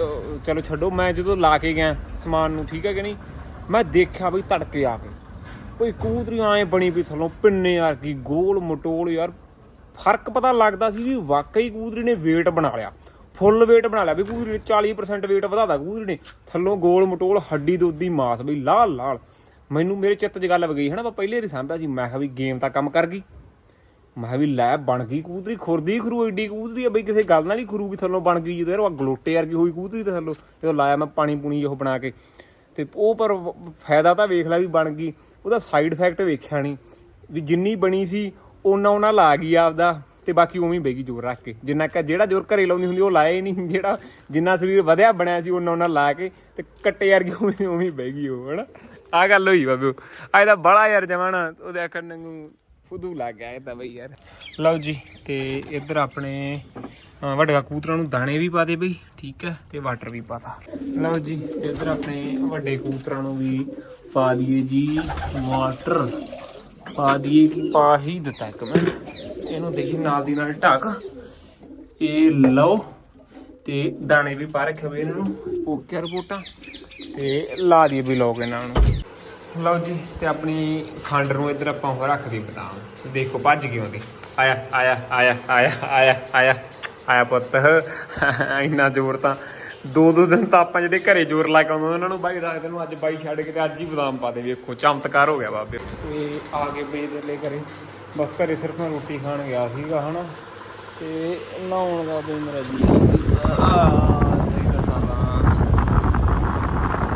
ਚਲੋ ਛੱਡੋ, ਮੈਂ ਜਦੋਂ ਲਾ ਕੇ ਗਿਆ ਸਮਾਨ ਨੂੰ, ਠੀਕ ਹੈ ਕਿ ਨਹੀਂ? ਮੈਂ ਦੇਖਿਆ ਬਈ ਤੜਕੇ ਆ ਕੇ। ਕੋਈ ਕਬੂਤਰੀ ਐ ਬਣੀ ਵੀ ਥੱਲੋਂ ਪਿੰਨੇ ਯਾਰ ਕੀ ਗੋਲ ਮਟੋਲ ਯਾਰ। ਫ਼ਰਕ ਪਤਾ ਲੱਗਦਾ ਸੀ ਵੀ ਵਾਕਈ ਕਬੂਤਰੀ ਨੇ weight ਬਣਾ ਲਿਆ। ਫੁੱਲ weight ਬਣਾ ਲਿਆ। ਵੀ ਕਬੂਤਰੀ ਨੇ 40% weight ਵਧਾਦਾ ਕਬੂਤਰੀ ਨੇ। ਥੱਲੋਂ ਗੋਲ ਮਟੋਲ ਹੱਡੀ ਦੋਦੀ ਮਾਸ, ਬਈ ਲਾਲ ਲਾਲ ਮੈਨੂੰ ਮੇਰੇ ਚਿੱਤ 'ਚ ਗੱਲ ਵਗਈ ਹਨਾ ਮੈਂ ਪਹਿਲੇ ਹੀ ਸਾਂਭਿਆ ਸੀ। ਮੈਂ ਕਿਹਾ ਵੀ ਗੇਮ ਤਾਂ ਕੰਮ ਕਰ ਗਈ। ਮੈਂ ਕਿਹਾ ਵੀ ਲੈ, ਬਣ ਗਈ ਕਬੂਤਰੀ ਖੁਰਦੀ ਖਰੂ, ਏਡੀ ਕਬੂਤਰੀ ਆ ਬਈ, ਕਿਸੇ ਗੱਲ ਨਾਲ ਹੀ ਖਰੂਗੀ ਥੱਲੋਂ ਬਣ ਗਈ। ਜਦੋਂ ਯਾਰ ਉਹ ਗਲੋਟੇ ਵਰਗੀ ਹੋਈ ਕਬੂਤਰੀ ਤੇ ਥੱਲੋਂ, ਜਦੋਂ ਲਾਇਆ ਮੈਂ ਪਾਣੀ ਪੂਣੀ ਉਹ ਬਣਾ ਕੇ। ਤੇ ਉਹ ਪਰ ਫਾਇਦਾ ਤਾਂ ਵੇਖ ਲਿਆ ਵੀ ਬਣ ਗਈ। ਉਹਦਾ ਸਾਈਡ ਇਫੈਕਟ ਵੇਖਿਆ ਨਹੀਂ ਵੀ ਜਿੰਨੀ ਬਣੀ ਸੀ ਉਹਨਾਂ ਉਹਨਾਂ ਲਾ ਗਈ ਆਪਦਾ। ਤੇ ਬਾਕੀ ਉਵੇਂ ਹੀ ਬੈਗੀ ਜ਼ੋਰ ਰੱਖ ਕੇ। ਜਿੰਨਾ ਕਿ ਜਿਹੜਾ ਜ਼ੋਰ ਘਰੇ ਲਾਉਂਦੀ ਹੁੰਦੀ, ਉਹ ਲਾਏ ਨਹੀਂ। ਜਿਹੜਾ ਜਿੰਨਾ ਸਰੀਰ ਵਧਿਆ ਬਣਿਆ ਸੀ ਉਹਨਾਂ ਉਹਨਾਂ ਲਾ ਕੇ ਤੇ ਕੱਟੇ ਯਾਰ ਉਵੇਂ ਉਵੇਂ ਹੀ ਬੈਗੀ ਉਹ, ਹਨਾ? ਆ ਗੱਲ ਹੋਈ ਬਾਬਿਓ ਅੱਜ ਤਾਂ ਬੜਾ ਯਾਰ ਜਮਾਨਾ ਉਹਦੇ ਆਖਣ ਨੂੰ ਫੁੱਦੂ ਲੱਗ ਗਿਆ ਇਹ ਤਾਂ ਬਈ ਯਾਰ। ਲਓ ਜੀ, ਤੇ ਇੱਧਰ ਆਪਣੇ ਵੱਡਾ ਵੱਡੇ ਨੂੰ ਦਾਣੇ ਵੀ ਪਾ ਦੇ ਬਈ, ਠੀਕ ਹੈ, ਤੇ ਵਾਟਰ ਵੀ ਪਾਤਾ। ਲਓ ਜੀ, ਤੇ ਇੱਧਰ ਆਪਣੇ ਵੱਡੇ ਕਬੂਤਰਾਂ ਨੂੰ ਵੀ ਪਾ ਦਈਏ ਜੀ ਵਾਟਰ ਪਾ ਦਈਏ ਕਿ ਪਾ ਹੀ ਦਿੱਤਾ ਇੱਕ ਮੈਂ ਇਹਨੂੰ ਦੇਖੀ ਨਾਲ ਦੀ ਨਾਲ ਢੱਕ। ਇਹ ਲਓ, ਤੇ ਦਾਣੇ ਵੀ ਪਾ ਰੱਖੇ ਹੋਏ ਇਹਨਾਂ ਨੂੰ ਓਕੇ ਰਿਪੋਰਟਾਂ, ਤੇ ਲਾ ਦਈਏ ਵੀ ਲੋਕ ਇਹਨਾਂ ਨੂੰ। ਲਓ ਜੀ ਤੇ ਆਪਣੀ ਖੰਡ ਨੂੰ ਇੱਧਰ ਆਪਾਂ ਉਹ ਰੱਖ ਦਈਏ ਬਦਾਮ। ਤੇ ਦੇਖੋ ਭੱਜ ਗਏ ਉਹਦੇ। ਆਇਆ ਆਇਆ ਆਇਆ ਆਇਆ ਆਇਆ ਆਇਆ ਆਇਆ ਪੁੱਤ। ਇੰਨਾ ਜ਼ੋਰ ਤਾਂ। ਦੋ ਦੋ ਦਿਨ ਤਾਂ ਆਪਾਂ ਜਿਹੜੇ ਘਰੇ ਜ਼ੋਰ ਲਾ ਕੇ ਆਉਂਦੇ ਉਹਨਾਂ ਨੂੰ ਬਾਈ ਰੱਖਦੇ ਨੂੰ ਅੱਜ ਬਾਈ ਛੱਡ ਕੇ ਤੇ ਅੱਜ ਹੀ ਬਦਾਮ ਪਾ ਦੇ ਵੇਖੋ ਚਮਤਕਾਰ ਹੋ ਗਿਆ ਬਾਬੇ। ਤੇ ਆ ਕੇ ਬਈ ਦੇ ਲੈ ਘਰੇ। ਬਸ ਘਰੇ ਸਿਰਫ ਮੈਂ ਰੋਟੀ ਖਾਣ ਗਿਆ ਸੀਗਾ ਹਨਾ। ਤੇ ਨਹਾਉਣ ਦਾ ਬਈ ਮੇਰਾ ਜੀ ਆ ਸਹੀ ਦੱਸਾਂ ਤਾਂ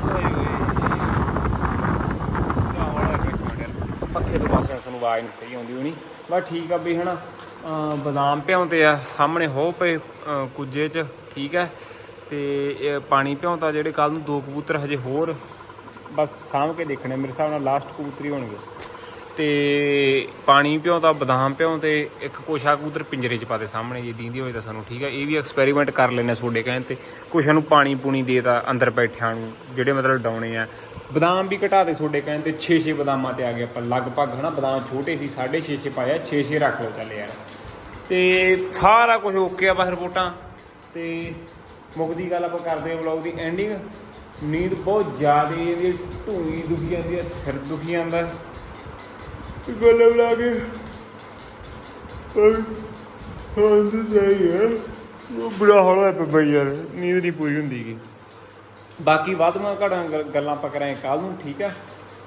ਓਏ ਓਏ ਪੱਖੇ ਤੋਂ ਪਾਸੇ ਸਾਨੂੰ ਆਵਾਜ਼ ਨਹੀਂ ਸਹੀ ਆਉਂਦੀ ਹੋਣੀ। ਬਸ ਠੀਕ ਆ ਵੀ ਹਨਾ। ਅਮ ਬਦਾਮ ਭਿਉਂਦੇ ਆ, ਸਾਹਮਣੇ ਹੋ ਪਏ ਅਮ ਕੁੱਜੇ 'ਚ, ਠੀਕ ਹੈ ਤੇ ਇਹ ਪਾਣੀ ਭਿਉਂਤਾ ਜਿਹੜੇ ਕੱਲ ਨੂੰ ਦੋ ਕਬੂਤਰ ਹਜੇ ਹੋਰ ਬਸ ਸਾਂਭ ਕੇ ਦੇਖਣੇ, ਮੇਰੇ ਹਿਸਾਬ ਨਾਲ ਲਾਸਟ ਕਬੂਤਰੀ ਹੋਣਗੇ। ਤੇ ਪਾਣੀ ਭਿਉਂਤਾ ਬਦਾਮ ਭਿਉਂਤੇ ਇੱਕ ਕੋਸ਼ਾ ਕਬੂਤਰ ਪਿੰਜਰੇ 'ਚ ਪਾਦੇ ਸਾਹਮਣੇ, ਜੇ ਦੀਂਦੀ ਹੋਵੇ ਤਾਂ ਸਾਨੂੰ ਠੀਕ ਆ। ਇਹ ਵੀ ਐਕਸਪੈਰੀਮੈਂਟ ਕਰ ਲੈਣੇ ਤੁਹਾਡੇ ਕਹਿਣ ਤੇ। ਕੁਛ ਨੂੰ ਪਾਣੀ ਪੂਣੀ ਦੇਤਾ ਅੰਦਰ ਬੈਠਿਆਂ ਨੂੰ ਜਿਹੜੇ ਮਤਲਬ ਡਾਉਣੇ ਆ। ਬਦਾਮ ਵੀ ਘਟਾ ਦੇ ਤੁਹਾਡੇ ਕਹਿਣ ਤੇ 6-6 ਬਦਾਮਾਂ ਤੇ ਆ ਗਏ ਆਪਾਂ। ਲਗਭਗ ਹਨਾ, ਬਦਾਮ ਛੋਟੇ ਸੀ 6.5 ਪਾਇਆ 6-6 ਰੱਖ ਲਓ ਚੱਲ ਯਾਰ। ਤੇ ਸਾਰਾ ਕੁਝ ਓਕੇ ਆ ਬਸ ਰਿਪੋਰਟਾਂ। ਤੇ ਮੁੱਕਦੀ ਗੱਲ ਆਪਾਂ ਕਰਦੇ ਹਾਂ ਵਲੌਗ ਦੀ ਐਂਡਿੰਗ ਨੀਂਦ ਬਹੁਤ ਜ਼ਿਆਦਾ ਇਹਦੀ ਢੂਈ ਦੁਖੀ ਜਾਂਦੀ ਹੈ ਸਿਰ ਦੁਖੀ ਜਾਂਦਾ। ਗੱਲ ਬਲਾ ਕੇ ਹਾਂ ਤਾਂ ਸਹੀ ਹੈ। ਉਹ ਬੁਰਾ ਹਾਲ ਹੋਇਆ ਪਿਆ ਬਈ ਯਾਰ, ਨੀਂਦ ਨਹੀਂ ਪੂਰੀ ਹੁੰਦੀ ਗੀ। ਬਾਕੀ ਵਾਧੂਆਂ ਘੜਾਂ ਗੱਲਾਂ ਆਪਾਂ ਕਰਾਂਗੇ ਕੱਲ ਨੂੰ, ਠੀਕ ਆ?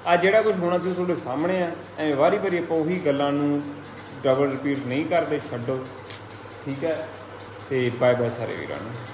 ਆ ਜਿਹੜਾ ਕੁਝ ਹੋਣਾ ਸੀ ਤੁਹਾਡੇ ਸਾਹਮਣੇ ਆ, ਐਵੇਂ ਵਾਰੀ ਵਾਰੀ ਆਪਾਂ ਉਹੀ ਗੱਲਾਂ ਨੂੰ ਡਬਲ ਰਿਪੀਟ ਨਹੀਂ ਕਰਦੇ, ਛੱਡੋ। ਠੀਕ ਹੈ ਤੇ ਬਾਏ ਬਾਏ ਸਾਰੇ ਵੀਰਾਂ ਨੂੰ।